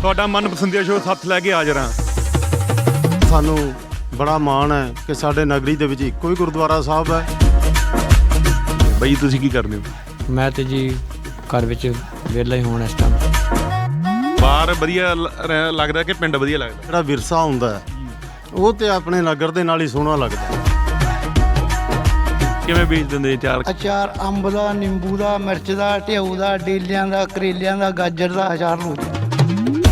ਤੁਹਾਡਾ ਮਨਪਸੰਦੀਆ ਸ਼ੋਅ ਸੱਤ ਲੈ ਕੇ ਹਾਜ਼ਰ ਹਾਂ ਸਾਨੂੰ ਬੜਾ ਮਾਣ ਹੈ ਕਿ ਸਾਡੇ ਨਗਰੀ ਦੇ ਵਿੱਚ ਇੱਕੋ ਹੀ ਗੁਰਦੁਆਰਾ ਸਾਹਿਬ ਹੈ। ਬਈ ਤੁਸੀਂ ਕੀ ਕਰਦੇ ਹੋ? ਮੈਂ ਤੇ ਜੀ ਘਰ ਵਿੱਚ ਵਿਹਲਾ ਹੀ ਹੋਣ ਇਸ ਟਾਈਮ ਬਾਹਰ ਵਧੀਆ ਲ- ਰਹਿ- ਲੱਗਦਾ ਕਿ ਪਿੰਡ ਵਧੀਆ ਲੱਗਦਾ? ਜਿਹੜਾ ਵਿਰਸਾ ਹੁੰਦਾ ਹੈ ਉਹ ਤੇ ਆਪਣੇ ਨਗਰ ਦੇ ਨਾਲ ਹੀ ਸੋਹਣਾ ਲੱਗਦਾ ਹੈ। ਕਿਵੇਂ ਵੇਚ ਦਿੰਦੇ ਚਾਰ ਅਚਾਰ? ਅੰਬ ਦਾ ਨਿੰਬੂ ਦਾ ਮਿਰਚ ਦਾ ਢਿਊ ਦਾ ਡੇਲਿਆਂ ਦਾ ਕਰੇਲਿਆਂ ਦਾ ਗਾਜਰ ਦਾ ਅਚਾਰ ਲੋ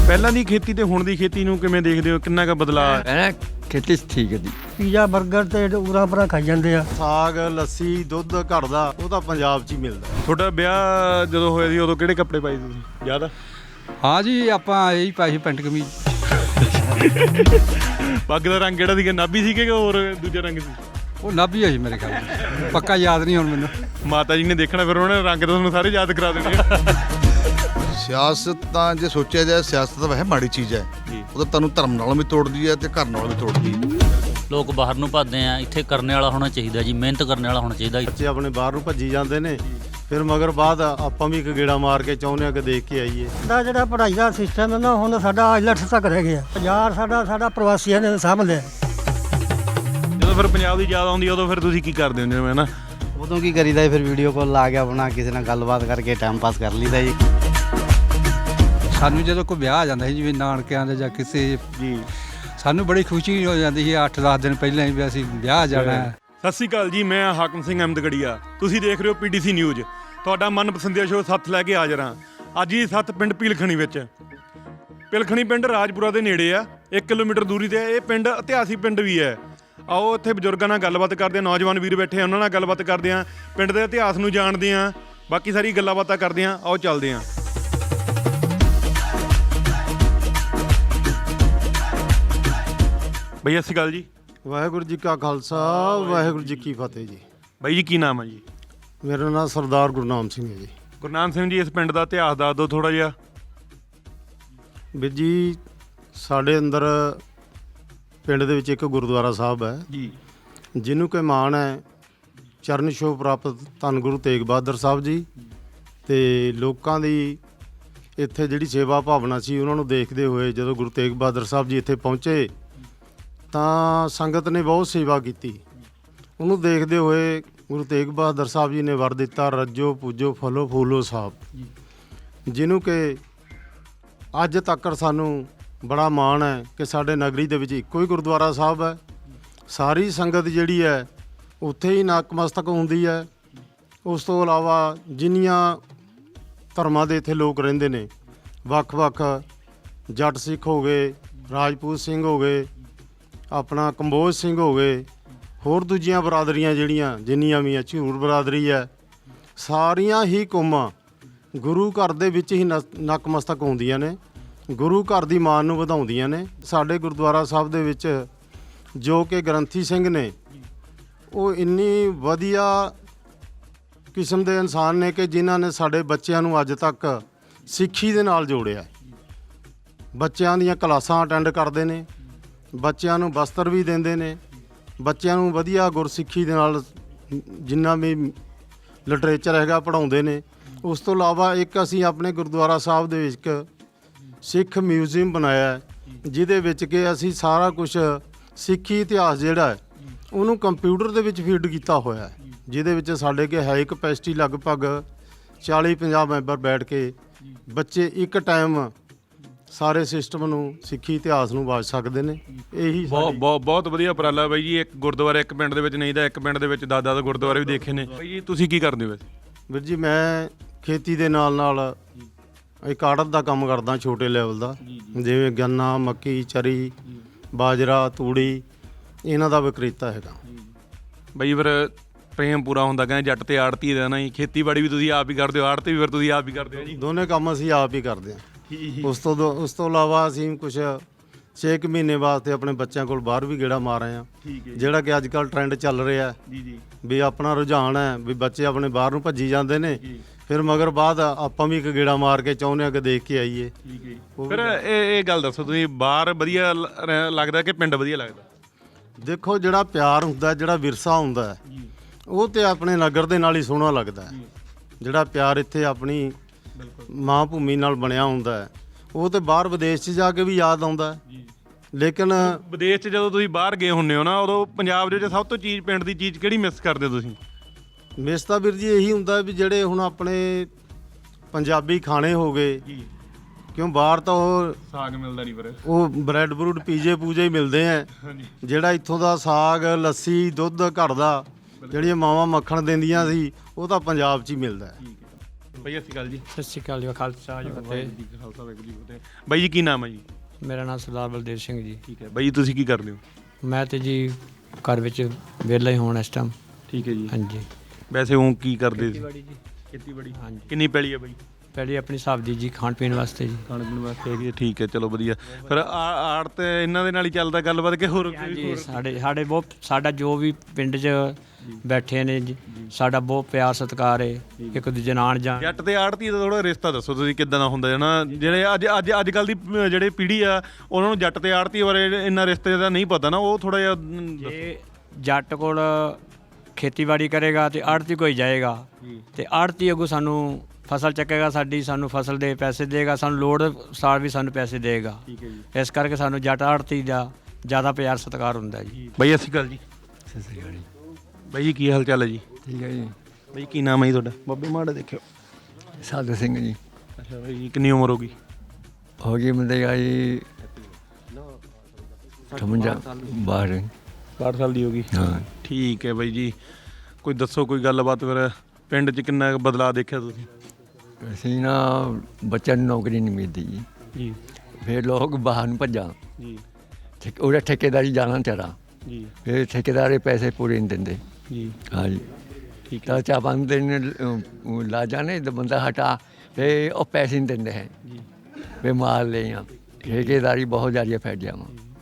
ਪਹਿਲਾਂ ਦੀ ਖੇਤੀ ਤੇ ਹੁਣ ਦੀ ਖੇਤੀ ਨੂੰ ਕਿਵੇਂ ਦੇਖਦੇ ਹੋ? ਕਿੰਨਾ ਕੁ ਬਦਲਾਅ ਹੈ? ਖੇਤੀ ਠੀਕ ਹੈ ਜੀ। ਪੀਜ਼ਾ 버ਗਰ ਤੇ ਉਰਾ ਪਰਾ ਖਾਈ ਜਾਂਦੇ ਆ। ਸਾਗ ਲੱਸੀ ਦੁੱਧ ਘਰ ਦਾ ਉਹ ਤਾਂ ਪੰਜਾਬ 'ਚ ਹੀ ਮਿਲਦਾ। ਤੁਹਾਡਾ ਵਿਆਹ ਜਦੋਂ ਹੋਇਆ ਸੀ ਉਦੋਂ ਕਿਹੜੇ ਕੱਪੜੇ ਪਾਏ ਸੀ ਤੁਸੀਂ? ਯਾਦ ਆ? ਹਾਂ ਜੀ ਆਪਾਂ ਇਹੀ ਪਾਈ ਸੀ ਪੈਂਟ ਕਮੀਜ਼। ਪੱਗ ਦਾ ਰੰਗ ਕਿਹੜਾ ਸੀਗਾ? ਨਾਭੀ ਸੀ ਕਿ ਹੋਰ ਦੂਜਾ ਰੰਗ ਸੀ? ਉਹ ਨਾਭੀ ਹੈ ਜੀ ਮੇਰੇ ਖਿਆਲ ਨਾਲ। ਪੱਕਾ ਯਾਦ ਨਹੀਂ ਹੁਣ ਮੈਨੂੰ। ਮਾਤਾ ਜੀ ਨੇ ਦੇਖਣਾ ਫਿਰ ਉਹਨਾਂ ਰੰਗ ਤਾਂ ਤੁਹਾਨੂੰ ਸਾਰੇ ਯਾਦ ਕਰਾ ਦੇਣੇ ਆ। ਸਿਆਸਤ ਤਾਂ ਜੇ ਸੋਚਿਆ ਜਾਏ ਸਿਆਸਤ ਤਾਂ ਵੈਸੇ ਮਾੜੀ ਚੀਜ਼ ਹੈ। ਜੀ। ਉਹ ਤਾਂ ਤੁਹਾਨੂੰ ਧਰਮ ਨਾਲ ਵੀ ਤੋੜਦੀ ਹੈ ਤੇ ਘਰ ਨਾਲ ਵੀ ਤੋੜਦੀ ਹੈ। ਲੋਕ ਬਾਹਰ ਨੂੰ ਭੱਜਦੇ ਆ ਇੱਥੇ ਕਰਨੇ ਵਾਲਾ ਹੋਣਾ ਚਾਹੀਦਾ ਜੀ ਮਿਹਨਤ ਕਰਨ ਵਾਲਾ ਹੋਣਾ ਚਾਹੀਦਾ। ਬੱਚੇ ਆਪਣੇ ਬਾਹਰ ਨੂੰ ਭੱਜੀ ਜਾਂਦੇ ਨੇ ਫਿਰ ਮਗਰ ਬਾਅਦ ਆਪਾਂ ਵੀ ਇੱਕ ਗੇੜਾ ਮਾਰ ਕੇ ਚਾਹੁੰਦੇ ਆ ਕਿ ਦੇਖ ਕੇ ਆਈਏ। ਦਾ ਜਿਹੜਾ ਪੜ੍ਹਾਈ ਦਾ ਸਿਸਟਮ ਹੈ ਨਾ ਹੁਣ ਸਾਡਾ ਆਈਲੈਟਸ ਤੱਕ ਰਹਿ ਗਿਆ। ਬਾਜ਼ਾਰ ਸਾਡਾ ਸਾਡਾ ਪ੍ਰਵਾਸੀਆਂ ਨੇ ਸਾਂਭ ਲਿਆ ਜਦੋਂ ਫਿਰ ਪੰਜਾਬ ਦੀ ਯਾਦ ਆਉਂਦੀ ਆ ਉਦੋਂ ਫਿਰ ਤੁਸੀਂ ਕੀ ਕਰਦੇ ਹੁੰਦੇ ਹੋ ਨਾ? ਉਦੋਂ ਕੀ ਕਰੀਦਾ ਜੀ, ਫਿਰ ਵੀਡੀਓ ਕਾਲ ਲਾ ਕੇ ਆਪਣਾ ਕਿਸੇ ਨਾਲ ਗੱਲਬਾਤ ਕਰਕੇ ਟਾਈਮ ਪਾਸ ਕਰ ਲਈਦਾ ਜੀ। ਸਾਨੂੰ ਜਦੋਂ ਕੋਈ ਵਿਆਹ ਆ ਜਾਂਦਾ ਸੀ ਜਿਵੇਂ ਨਾਨਕਿਆਂ ਦੇ ਜਾਂ ਕਿਸੇ ਜੀ। ਸਾਨੂੰ ਬੜੀ ਖੁਸ਼ੀ ਹੋ ਜਾਂਦੀ ਸੀ 8-10 ਦਿਨ ਪਹਿਲਾਂ ਹੀ ਵੀ ਅਸੀਂ ਵਿਆਹ ਜਾਣਾ ਹੈ। ਸਤਿ ਸ਼੍ਰੀ ਅਕਾਲ ਜੀ ਮੈਂ ਹਾਕਮ ਸਿੰਘ ਅਹਿਮਦਗੜੀਆ ਤੁਸੀਂ ਦੇਖ ਰਹੇ ਹੋ ਪੀਟੀਸੀ ਨਿਊਜ਼। ਤੁਹਾਡਾ ਮਨਪਸੰਦੀਆ ਸ਼ੋਅ ਸੱਤ ਲੈ ਕੇ ਹਾਜ਼ਰ ਹਾਂ। ਅੱਜ ਹੀ ਸੱਤ ਪਿੰਡ ਪੀਲਖਣੀ ਵਿੱਚ। ਪਿਲਖਣੀ ਪਿੰਡ ਰਾਜਪੁਰਾ ਦੇ ਨੇੜੇ ਆ। 1 ਕਿਲੋਮੀਟਰ ਦੂਰੀ ਤੇ ਇਹ ਪਿੰਡ ਇਤਿਹਾਸਿਕ ਪਿੰਡ ਵੀ ਹੈ। ਆਓ ਇੱਥੇ ਬਜ਼ੁਰਗਾਂ ਨਾਲ ਗੱਲਬਾਤ ਕਰਦੇ ਆ ਨੌਜਵਾਨ ਵੀਰ ਬੈਠੇ ਆ ਉਹਨਾਂ ਨਾਲ ਗੱਲਬਾਤ ਕਰਦੇ ਆ ਪਿੰਡ ਦੇ ਇਤਿਹਾਸ ਨੂੰ ਜਾਣਦੇ ਆ ਬਾਕੀ ਸਾਰੀ ਗੱਲਾਂ ਬਾਤਾਂ ਕਰਦੇ ਆ ਆਓ ਚੱਲਦੇ ਆ ਬਈ ਸਤਿ ਸ਼੍ਰੀ ਅਕਾਲ ਜੀ। ਵਾਹਿਗੁਰੂ ਜੀ ਕਾ ਖਾਲਸਾ ਵਾਹਿਗੁਰੂ ਜੀ ਕੀ ਫਤਿਹ ਜੀ। ਬਾਈ ਜੀ ਕੀ ਨਾਮ ਹੈ ਜੀ? ਮੇਰਾ ਨਾਮ ਸਰਦਾਰ ਗੁਰਨਾਮ ਸਿੰਘ ਹੈ ਜੀ। ਗੁਰਨਾਮ ਸਿੰਘ ਜੀ ਇਸ ਪਿੰਡ ਦਾ ਇਤਿਹਾਸ ਦੱਸ ਦਿਓ ਥੋੜਾ ਜਿਹਾ। ਵੀਰ ਜੀ ਸਾਡੇ ਅੰਦਰ ਪਿੰਡ ਦੇ ਵਿੱਚ ਇੱਕ ਗੁਰਦੁਆਰਾ ਸਾਹਿਬ ਹੈ। ਜੀ। ਜਿਹਨੂੰ ਕਿ ਮਾਣ ਹੈ ਚਰਨ ਛੋਹ ਪ੍ਰਾਪਤ ਧੰਨ ਗੁਰੂ ਤੇਗ ਬਹਾਦਰ ਸਾਹਿਬ ਜੀ। ਤੇ ਲੋਕਾਂ ਦੀ ਇੱਥੇ ਜਿਹੜੀ ਸੇਵਾ ਭਾਵਨਾ ਸੀ ਉਹਨਾਂ ਨੂੰ ਦੇਖਦੇ ਹੋਏ ਜਦੋਂ ਗੁਰੂ ਤੇਗ ਬਹਾਦਰ ਸਾਹਿਬ ਜੀ ਇੱਥੇ ਪਹੁੰਚੇ ਤਾਂ ਸੰਗਤ ਨੇ ਬਹੁਤ ਸੇਵਾ ਕੀਤੀ। ਉਹਨੂੰ ਦੇਖਦੇ ਹੋਏ ਗੁਰੂ ਤੇਗ ਬਹਾਦਰ ਸਾਹਿਬ ਜੀ ਨੇ ਵਰ ਦਿੱਤਾ, ਰੱਜੋ, ਪੂਜੋ, ਫਲੋ, ਫੂਲੋ ਸਾਹਿਬ ਜਿਹਨੂੰ ਕਿ ਅੱਜ ਤੱਕ ਸਾਨੂੰ ਬੜਾ ਮਾਣ ਹੈ ਕਿ ਸਾਡੇ ਨਗਰੀ ਦੇ ਵਿੱਚ ਇੱਕੋ ਹੀ ਗੁਰਦੁਆਰਾ ਸਾਹਿਬ ਹੈ। ਸਾਰੀ ਸੰਗਤ ਜਿਹੜੀ ਹੈ, ਉੱਥੇ ਹੀ ਨਤਮਸਤਕ ਹੁੰਦੀ ਹੈ। ਉਸ ਤੋਂ ਇਲਾਵਾ ਜਿੰਨੀਆਂ ਧਰਮਾਂ ਦੇ ਇੱਥੇ ਲੋਕ ਰਹਿੰਦੇ ਨੇ, ਵੱਖ-ਵੱਖ ਜੱਟ ਸਿੱਖ ਹੋ ਗਏ, ਰਾਜਪੂਤ ਸਿੰਘ ਹੋ ਗਏ ਆਪਣਾ ਕੰਬੋਜ ਸਿੰਘ ਹੋ ਗਏ, ਹੋਰ ਦੂਜੀਆਂ ਬਰਾਦਰੀਆਂ ਜਿਹੜੀਆਂ, ਜਿੰਨੀਆਂ ਵੀ ਆ ਝੂਰ ਬਰਾਦਰੀ ਹੈ ਸਾਰੀਆਂ ਹੀ ਕੌਮਾਂ ਗੁਰੂ ਘਰ ਦੇ ਵਿੱਚ ਹੀ ਨਸ- ਨਤਮਸਤਕ ਹੁੰਦੀਆਂ ਨੇ, ਗੁਰੂ ਘਰ ਦੀ ਮਾਨ ਨੂੰ ਵਧਾਉਂਦੀਆਂ ਨੇ। ਸਾਡੇ ਗੁਰਦੁਆਰਾ ਸਾਹਿਬ ਦੇ ਵਿੱਚ ਜੋ ਕਿ ਗ੍ਰੰਥੀ ਸਿੰਘ ਨੇ, ਉਹ ਇੰਨੀ ਵਧੀਆ ਕਿਸਮ ਦੇ ਇਨਸਾਨ ਨੇ ਕਿ ਜਿਨ੍ਹਾਂ ਨੇ ਸਾਡੇ ਬੱਚਿਆਂ ਨੂੰ ਅੱਜ ਤੱਕ ਸਿੱਖੀ ਦੇ ਨਾਲ ਜੋੜਿਆ। ਬੱਚਿਆਂ ਦੀਆਂ ਕਲਾਸਾਂ ਅਟੈਂਡ ਕਰਦੇ ਨੇ ਬੱਚਿਆਂ ਨੂੰ ਵਸਤਰ ਵੀ ਦਿੰਦੇ ਨੇ, ਬੱਚਿਆਂ ਨੂੰ ਵਧੀਆ ਗੁਰਸਿੱਖੀ ਦੇ ਨਾਲ ਜਿੰਨਾ ਵੀ ਲਿਟਰੇਚਰ ਹੈਗਾ ਪੜਾਉਂਦੇ ਨੇ। ਉਸ ਤੋਂ ਇਲਾਵਾ ਇੱਕ ਅਸੀਂ ਆਪਣੇ ਗੁਰਦੁਆਰਾ ਸਾਹਿਬ ਦੇ ਵਿੱਚ ਸਿੱਖ ਮਿਊਜ਼ੀਅਮ ਬਣਾਇਆ ਜਿਹਦੇ ਵਿੱਚ ਕਿ ਅਸੀਂ ਸਾਰਾ ਕੁਝ ਸਿੱਖੀ ਇਤਿਹਾਸ ਜਿਹੜਾ ਹੈ, ਉਹਨੂੰ ਕੰਪਿਊਟਰ ਦੇ ਵਿੱਚ ਫੀਡ ਕੀਤਾ ਹੋਇਆ ਹੈ। ਜਿਹਦੇ ਵਿੱਚ ਸਾਡੇ ਕੇ ਹਾਈ ਕਪੈਸਿਟੀ ਲਗਭਗ 40 50 ਮੈਂਬਰ ਬੈਠ ਕੇ ਬੱਚੇ ਇੱਕ ਟਾਈਮ ਸਾਰੇ ਸਿਸਟਮ ਨੂੰ ਸਿੱਖੀ ਇਤਿਹਾਸ ਨੂੰ ਵਾਚ ਸਕਦੇ ਨੇ। ਇਹੀ ਬਹੁਤ ਸਾਡੀ- ਬਹੁਤ ਬਹੁਤ ਵਧੀਆ ਉਪਰਾਲਾ ਬਾਈ ਜੀ। ਇੱਕ ਗੁਰਦੁਆਰਾ ਇੱਕ ਪਿੰਡ ਦੇ ਵਿੱਚ ਨਹੀਂ ਤਾਂ ਇੱਕ ਪਿੰਡ ਦੇ ਵਿੱਚ ਦਾਦਾ ਦਾ ਗੁਰਦੁਆਰੇ ਵੀ ਦੇਖੇ ਨੇ। ਬਾਈ ਜੀ ਤੁਸੀਂ ਕੀ ਕਰਦੇ ਹੋ ਵੈਸੇ? ਵੀਰ ਜੀ ਮੈਂ ਖੇਤੀ ਦੇ ਨਾਲ ਨਾਲ ਇੱਕ ਆੜਤ ਦਾ ਕੰਮ ਕਰਦਾ ਛੋਟੇ ਲੈਵਲ ਦਾ। ਜਿਵੇਂ ਗੰਨਾ ਮੱਕੀ ਚਰੀ ਬਾਜਰਾ ਤੂੜੀ ਇਹਨਾਂ ਦਾ ਵਿਕਰੇਤਾ ਹੈਗਾ। ਬਾਈ ਫਿਰ ਪ੍ਰੇਮ ਪੂਰਾ ਹੁੰਦਾ ਕਹਿੰਦੇ ਜੱਟ ਤੇ ਆੜਤੀ ਦਾ ਨਾ ਜੀ ਖੇਤੀਬਾੜੀ ਵੀ ਤੁਸੀਂ ਆਪ ਹੀ ਕਰਦੇ ਹੋ ਆੜਤੀ ਵੀ ਫਿਰ ਤੁਸੀਂ ਆਪ ਹੀ ਕਰਦੇ ਹੋ ਜੀ। ਦੋਨੇ ਕੰਮ ਅਸੀਂ ਆਪ ਹੀ ਕਰਦੇ ਹਾਂ। ਉਸ ਤੋਂ ਦੋ- ਉਸ ਤੋਂ ਇਲਾਵਾ ਅਸੀਂ ਕੁਝ 6 ਮਹੀਨੇ ਵਾਸਤੇ ਆਪਣੇ ਬੱਚਿਆਂ ਕੋਲ ਬਾਹਰ ਵੀ ਗੇੜਾ ਮਾਰ ਰਹੇ ਹਾਂ। ਜਿਹੜਾ ਕਿ ਅੱਜ ਕੱਲ ਟ੍ਰੈਂਡ ਚੱਲ ਰਿਹਾ ਜੀ ਜੀ। ਵੀ ਆਪਣਾ ਰੁਝਾਨ ਹੈ ਵੀ ਬੱਚੇ ਆਪਣੇ ਬਾਹਰ ਨੂੰ ਭੱਜੀ ਜਾਂਦੇ ਨੇ। ਫਿਰ ਮਗਰ ਬਾਅਦ ਆਪਾਂ ਵੀ ਇੱਕ ਗੇੜਾ ਮਾਰ ਕੇ ਚਾਹੁੰਦੇ ਆ ਕਿ ਦੇਖ ਕੇ ਆਈਏ। ਠੀਕ ਹੈ ਫਿਰ ਇਹ ਇਹ ਗੱਲ ਦੱਸੋ ਤੁਸੀਂ ਬਾਹਰ ਵਧੀਆ ਲ- ਰਹਿ- ਲੱਗਦਾ ਕਿ ਪਿੰਡ ਵਧੀਆ ਲੱਗਦਾ? ਦੇਖੋ ਜਿਹੜਾ ਪਿਆਰ ਹੁੰਦਾ ਜਿਹੜਾ ਵਿਰਸਾ ਹੁੰਦਾ ਹੈ, ਉਹ ਤੇ ਆਪਣੇ ਨਗਰ ਦੇ ਨਾਲ ਹੀ ਸੋਹਣਾ ਲੱਗਦਾ ਹੈ। ਜਿਹੜਾ ਪਿਆਰ ਇੱਥੇ ਆਪਣੀ ਮਾਂ ਭੂਮੀ ਨਾਲ ਬਣਿਆ ਹੁੰਦਾ ਹੈ। ਉਹ ਤੇ ਬਾਹਰ ਵਿਦੇਸ਼ 'ਚ ਜਾ ਕੇ ਵੀ ਯਾਦ ਆਉਂਦਾ ਹੈ। ਲੇਕਿਨ ਵਿਦੇਸ਼ 'ਚ ਜਦੋਂ ਤੁਸੀਂ ਬਾਹਰ ਗਏ ਹੁੰਨੇ ਹੋ ਨਾ ਉਦੋਂ ਪੰਜਾਬ ਦੇ ਵਿੱਚ ਸਭ ਤੋਂ ਚੀਜ਼ ਪਿੰਡ ਦੀ ਚੀਜ਼ ਕਿਹੜੀ ਮਿਸ ਕਰਦੇ ਹੋ ਤੁਸੀਂ? ਮਿਸ ਤਾਂ ਵੀਰ ਜੀ ਇਹੀ ਹੁੰਦਾ ਵੀ ਜਿਹੜੇ ਹੁਣ ਆਪਣੇ ਪੰਜਾਬੀ ਖਾਣੇ ਹੋ ਗਏ ਜੀ। ਕਿਉਂ ਬਾਹਰ ਤਾਂ ਉਹ ਸਾਗ ਮਿਲਦਾ ਨਹੀਂ ਪਰ ਉਹ ਬ੍ਰੈਡ ਬਰੂਡ ਪੀਜੇ ਪੂਜੇ ਹੀ ਮਿਲਦੇ ਆ। ਹਾਂਜੀ। ਜਿਹੜਾ ਇੱਥੋਂ ਦਾ ਸਾਗ ਲੱਸੀ ਦੁੱਧ ਘਰ ਦਾ ਜਿਹੜੀਆਂ ਮਾਵਾਂ ਮੱਖਣ ਦਿੰਦੀਆਂ ਸੀ ਉਹ ਤਾਂ ਪੰਜਾਬ 'ਚ ਹੀ ਮਿਲਦਾ ਹੈ। ਬਈ ਅਸੀਂ ਗੱਲ ਜੀ। ਸਤਿ ਸ਼੍ਰੀ ਅਕਾਲ ਜੀ ਖਾਲਸਾ ਜੀ ਫਤਿਹ। ਜੀ ਕਾ ਖਾਲਸਾ ਵਾਹਿਗੁਰੂ ਜੀ ਕੀ ਫਤਿਹ। ਬਾਈ ਜੀ ਕੀ ਨਾਮ ਹੈ ਜੀ? ਮੇਰਾ ਨਾਮ ਸਰਦਾਰ ਬਲਦੇਵ ਸਿੰਘ ਜੀ। ਠੀਕ ਹੈ। ਬਾਈ ਤੁਸੀਂ ਕੀ ਕਰਦੇ ਹੋ? ਮੈਂ ਤੇ ਜੀ ਘਰ ਵਿੱਚ ਵਿਹਲਾ ਹੀ ਹੋਣ ਇਸ ਟਾਈਮ ਠੀਕ ਹੈ ਜੀ। ਹਾਂਜੀ। ਵੈਸੇ ਉਹ ਕੀ ਕਰਦੇ ਸੀ? ਖੇਤੀਬਾੜੀ ਜੀ। ਖੇਤੀਬਾੜੀ। ਹਾਂਜੀ। ਕਿੰਨੀ ਪੈਲੀ ਹੈ ਬਾਈ? ਪਹਿਲੀ ਆਪਣੀ ਸਬਜ਼ੀ ਜੀ ਖਾਣ ਪੀਣ ਵਾਸਤੇ ਜੀ। ਖਾਣ ਪੀਣ ਵਾਸਤੇ ਹੈਗੀ ਹੈ, ਠੀਕ ਹੈ ਚਲੋ ਵਧੀਆ। ਫਿਰ ਆ- ਆੜ ਤੇ ਇਹਨਾਂ ਦੇ ਨਾਲ ਹੀ ਚੱਲਦਾ ਗੱਲਬਾਤ ਕਿ ਹੋਰ ਹਾਂਜੀ ਸਾਡੇ ਸਾਡੇ ਬਹੁਤ ਸਾਡਾ ਜੋ ਵੀ ਪਿੰਡ 'ਚ ਬੈਠੇ ਨੇ ਜੀ ਸਾਡਾ ਬਹੁਤ ਪਿਆਰ ਸਤਿਕਾਰ ਹੈ ਇੱਕ ਦੂਜੇ ਨਾਲ ਆਣ ਜਾਣ ਜੱਟ ਤੇ ਆੜਤੀ ਦਾ ਥੋੜਾ ਰਿਸ਼ਤਾ ਦੱਸੋ ਤੁਸੀਂ ਕਿੱਦਾਂ ਦਾ ਹੁੰਦਾ ਨਾ ਜਿਹੜੇ ਅੱਜ ਅੱਜ ਅੱਜ ਕੱਲ ਦੀ ਅਮ, ਜਿਹੜੇ ਪੀੜ੍ਹੀ ਆ ਉਹਨਾਂ ਨੂੰ ਜੱਟ ਤੇ ਆੜਤੀ ਬਾਰੇ ਇੰਨਾ ਰਿਸ਼ਤੇ ਦਾ ਨਹੀਂ ਪਤਾ ਨਾ ਉਹ ਥੋੜਾ ਜਿਹਾ ਅਮ, ਦੱਸੋ। ਜੇ ਜੱਟ ਕੋਲ ਖੇਤੀਬਾੜੀ ਕਰੇਗਾ ਤੇ ਆੜਤੀ ਕੋਈ ਜਾਏਗਾ ਤੇ ਆੜਤੀ ਅੱਗੋਂ ਸਾਨੂੰ ਫਸਲ ਚੱਕੇਗਾ ਸਾਡੀ ਸਾਨੂੰ ਫਸਲ ਦੇ ਪੈਸੇ ਦੇਗਾ ਸਾਨੂੰ ਲੋੜ ਸਾਰ ਵੀ ਸਾਨੂੰ ਪੈਸੇ ਦੇਗਾ। ਠੀਕ ਹੈ ਜੀ। ਇਸ ਕਰਕੇ ਸਾਨੂੰ ਜੱਟ ਆੜਤੀ ਦਾ ਜ਼ਿਆਦਾ ਪਿਆਰ ਸਤਿਕਾਰ ਹੁੰਦਾ ਜੀ। ਬਾਈ ਅਸੀਂ ਗੱਲ ਜੀ। ਸਤਿ ਸ੍ਰੀ ਅਕਾਲ ਜੀ। ਬਾਈ ਜੀ ਕੀ ਹਾਲ ਚਾਲ ਹੈ ਜੀ? ਠੀਕ ਹੈ ਜੀ। ਬਾਈ ਕੀ ਨਾਮ ਹੈ ਜੀ ਤੁਹਾਡਾ? ਬੱਬੇ ਮਾੜਾ ਦੇਖਿਓ। ਸਾਧੂ ਸਿੰਘ ਜੀ। ਅੱਛਾ ਬਾਈ ਜੀ ਕਿੰਨੀ ਉਮਰ ਹੋ ਗਈ? ਹੋ ਗਈ ਬੰਦੇ ਆਈ 58 ਬਾਹਰ 60 ਸਾਲ ਦੀ ਹੋ ਗਈ। ਹਾਂ। ਠੀਕ ਹੈ ਬਾਈ ਜੀ। ਕੋਈ ਦੱਸੋ ਕੋਈ ਗੱਲਬਾਤ ਫਿਰ ਪਿੰਡ 'ਚ ਕਿੰਨਾ ਬਦਲਾਅ ਦੇਖਿਆ ਤੁਸੀਂ? ਅਸੀਂ ਨਾ ਬੱਚਿਆਂ ਨੂੰ ਨੌਕਰੀ ਨਹੀਂ ਮਿਲਦੀ ਜੀ। ਜੀ। ਫਿਰ ਲੋਕ ਬਾਹਰ ਨੂੰ ਭੱਜਾਂ। ਜੀ। ਠੇਕ ਉਹਦਾ ਠੇਕੇਦਾਰੀ ਜਾਣਾ ਚਾਰਾ ਜੀ। ਫਿਰ ਠੇਕੇਦਾਰੇ ਪੈਸੇ ਪੂਰੇ ਨਹੀਂ ਦਿੰਦੇ। ਜੀ। ਹਾਂਜੀ। ਠੀਕ ਹੈ। ਤਾਂ ਚਾ ਬੰਦ ਦਿਨ ਲਾ ਜਾਣੇ ਤਾਂ ਬੰਦਾ ਹਟਾ ਫਿਰ ਉਹ ਪੈਸੇ ਨਹੀਂ ਦਿੰਦੇ ਹੈ। ਜੀ। ਵੇ ਮਾਰ ਲਈਆਂ ਠੇਕੇਦਾਰੀ ਬਹੁਤ ਜ਼ਿਆਦਾ ਫੈਲ ਗਿਆ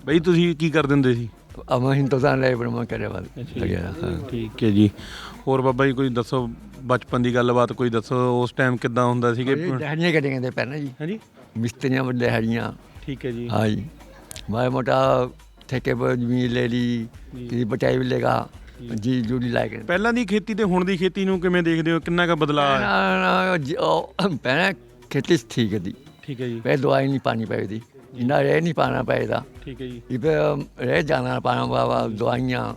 ਬਾਈ ਤੁਸੀਂ ਕੀ ਕਰ ਦਿੰਦੇ ਸੀ? ਅਮਾ ਹਿੰਦੁਸਤਾਨ ਲੈ ਬਰਮਾ ਕਰੇ ਵਾਲ ਲੱਗਿਆ ਹਾਂ। ਠੀਕ ਹੈ ਜੀ। ਹੋਰ ਬਾਬਾ ਜੀ ਕੋਈ ਦੱਸੋ ਬਚਪਨ ਦੀ ਗੱਲਬਾਤ ਕੋਈ ਦੱਸੋ ਉਸ ਟਾਈਮ ਕਿੱਦਾਂ ਹੁੰਦਾ ਸੀਗੇ? ਦਿਹਾੜੀਆਂ ਕੱਢੀਆਂ ਦੇ ਪੈਣਾ ਜੀ। ਹਾਂਜੀ। ਮਿਸਤਰੀਆਂ ਵੱਲ ਦਿਹਾੜੀਆਂ। ਠੀਕ ਹੈ ਜੀ। ਹਾਂ ਜੀ। ਮਾਇਆ ਮੋਟਾ ਠੇਕੇ ਪਰ ਜ਼ਮੀਨ ਲੈ ਲਈ ਕਿ ਬਚਾਈ ਵੀ ਲੇਗਾ ਜੀ। ਜੁੜੀ ਲਾ ਕੇ। ਪਹਿਲਾਂ ਦੀ ਖੇਤੀ ਤੇ ਹੁਣ ਦੀ ਖੇਤੀ ਨੂੰ ਕਿਵੇਂ ਦੇਖਦੇ ਹੋ? ਕਿੰਨਾ ਕੁ ਬਦਲਾਅ ਹੈ ਪਹਿਲਾਂ ਖੇਤੀ ਠੀਕ ਦੀ ਠੀਕ ਹੈ ਜੀ। ਪੈ ਦਵਾਈ ਨਹੀਂ ਪਾਣੀ ਪਈਦੀ ਇੰਨਾ ਰਹਿ ਨਹੀਂ ਪਾਣਾ ਪਏਦਾ ਠੀਕ ਹੈ ਜੀ ਇਹ ਪੇ ਰਹਿ ਜਾਣਾ ਪਾਣਾ ਬਾਬਾ ਦਵਾਈਆਂ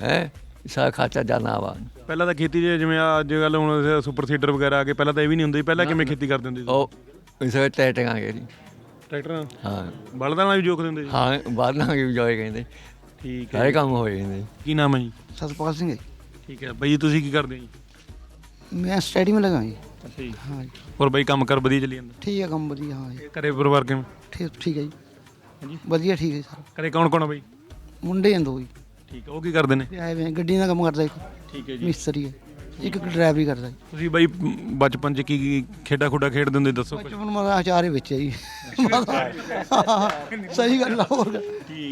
ਹੈ ਸਾ ਖਾਚਾ ਜਾਣਾ ਵਾ ਪਹਿਲਾਂ ਤਾਂ ਖੇਤੀ ਦੇ ਜਿਵੇਂ ਅੱਜ ਕੱਲ ਹੁਣ ਸੁਪਰ ਸੀਡਰ ਵਗੈਰਾ ਆ ਗਏ ਪਹਿਲਾਂ ਤਾਂ ਇਹ ਵੀ ਨਹੀਂ ਹੁੰਦੇ ਸੀ ਪਹਿਲਾਂ ਕਿਵੇਂ ਖੇਤੀ ਕਰਦੇ ਹੁੰਦੇ ਸੀ ਉਹ ਇਸ ਵੇ ਟੈ ਟੰਗਾਂਗੇ ਜੀ ਟਰੈਕਟਰ ਨਾਲ ਹਾਂ ਬਲਦਾਂ ਨਾਲ ਵੀ ਜੋਕ ਦਿੰਦੇ ਸੀ ਹਾਂ ਬਾਹਰ ਨਾ ਵੀ ਜਾਏ ਕਹਿੰਦੇ ਠੀਕ ਹੈ ਸਾਰੇ ਕੰਮ ਹੋਏ ਜਾਂਦੇ ਕੀ ਨਾਮ ਹੈ ਜੀ ਸਤਪਾਲ ਸਿੰਘ ਹੈ ਠੀਕ ਹੈ ਬਾਈ ਜੀ ਤੁਸੀਂ ਕੀ ਕਰਦੇ ਹੋ ਜੀ ਮੈਂ ਸਟੱਡੀ में लगा जी ਹੋਰ ਬਈ ਕੰਮ ਕਰ ਵਧੀਆ ਚੱਲੀ ਜਾਂਦਾ? ਠੀਕ ਹੈ ਕੰਮ ਵਧੀਆ ਹਾਂ ਜੀ। ਪਰਿਵਾਰ ਕਿਵੇਂ? ਠੀਕ ਠੀਕ ਹੈ ਜੀ। ਵਧੀਆ ਠੀਕ ਹੈ ਸਰ। ਘਰੇ ਕੌਣ ਕੌਣ ਬਈ? ਮੁੰਡੇ ਹਨ ਦੋ ਜੀ। ਠੀਕ ਆ ਉਹ ਕੀ ਕਰਦੇ ਨੇ? ਆਏ ਵੇ ਗੱਡੀ ਦਾ ਕੰਮ ਕਰਦਾ ਇੱਕ। ਠੀਕ ਹੈ ਜੀ। ਮਿਸਤਰੀ ਹੈ। ਇੱਕ ਡਰਾਈਵਰੀ ਕਰਦਾ ਜੀ। ਤੁਸੀਂ ਬਈ ਬਚਪਨ ਚ ਕੀ ਕੀ ਖੇਡਾਂ ਖੁੱਡਾ ਖੇਡਦੇ ਹੁੰਦੇ ਦੱਸੋ ਕੁਝ ਬਚਪਨ ਮਾ ਆਚਾਰੇ ਵਿੱਚ ਹੈ ਜੀ। ਸਹੀ ਗੱਲ ਆ ਹੋਰ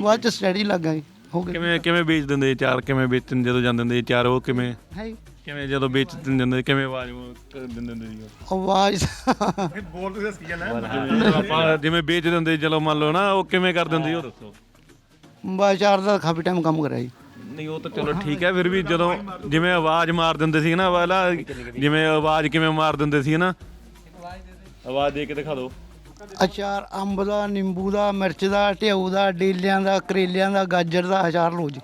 ਬਾਅਦ ਚ ਸਟੱਡੀ ਲੱਗਾ ਜੀ ਕਿਵੇਂ ਕਿਵੇਂ ਵੇਚ ਦਿੰਦੇ ਚਾਰ? ਕਿਵੇਂ ਵੇਚਣ ਜਦੋਂ ਜਾਂਦੇ ਹੁੰਦੇ ਚਾਰ? ਉਹ ਕਿਵੇਂ? ਹੈ ਕਿਵੇਂ ਜਦੋਂ ਵੇਚ ਦਿੰਦੇ ਕਿਵੇਂ ਆਵਾਜ਼ ਕਰ ਦਿੰਦੇ ਹੁੰਦੇ ਸੀ ਆਵਾਜ਼ ਬੋਲ ਤੁਸੀਂ ਦੱਸੀ ਜਾਣਾ? ਆਪਾਂ ਜਿਵੇਂ ਵੇਚ ਦਿੰਦੇ ਚਲੋ ਮੰਨ ਲਓ ਨਾ ਉਹ ਕਿਵੇਂ ਕਰ ਦਿੰਦੇ ਸੀ ਉਹ ਦੱਸੋ। ਬਾਜ਼ਾਰ ਦਾ ਕਾਫੀ ਟਾਈਮ ਕੰਮ ਕਰਿਆ ਜੀ। ਨਹੀਂ ਉਹ ਤਾਂ ਚਲੋ ਠੀਕ ਹੈ ਫਿਰ ਵੀ ਜਦੋਂ ਜਿਵੇਂ ਆਵਾਜ਼ ਮਾਰ ਦਿੰਦੇ ਸੀ ਨਾ ਵਾਲਾ ਜਿਵੇਂ ਆਵਾਜ਼ ਕਿਵੇਂ ਮਾਰ ਦਿੰਦੇ ਸੀ ਨਾ। ਆਵਾਜ਼ ਦੇ ਕੇ ਦਿਖਾ ਦਿਓ। ਅਚਾਰ ਅੰਬ ਦਾ ਨਿੰਬੂ ਦਾ ਮਿਰਚ ਦਾ ਢਿਊ ਦਾ ਡੇਲਿਆਂ ਦਾ ਕਰੇਲਿਆਂ ਦਾ ਗਾਜਰ ਦਾ ਅਚਾਰ ਲਓ ਜੀ।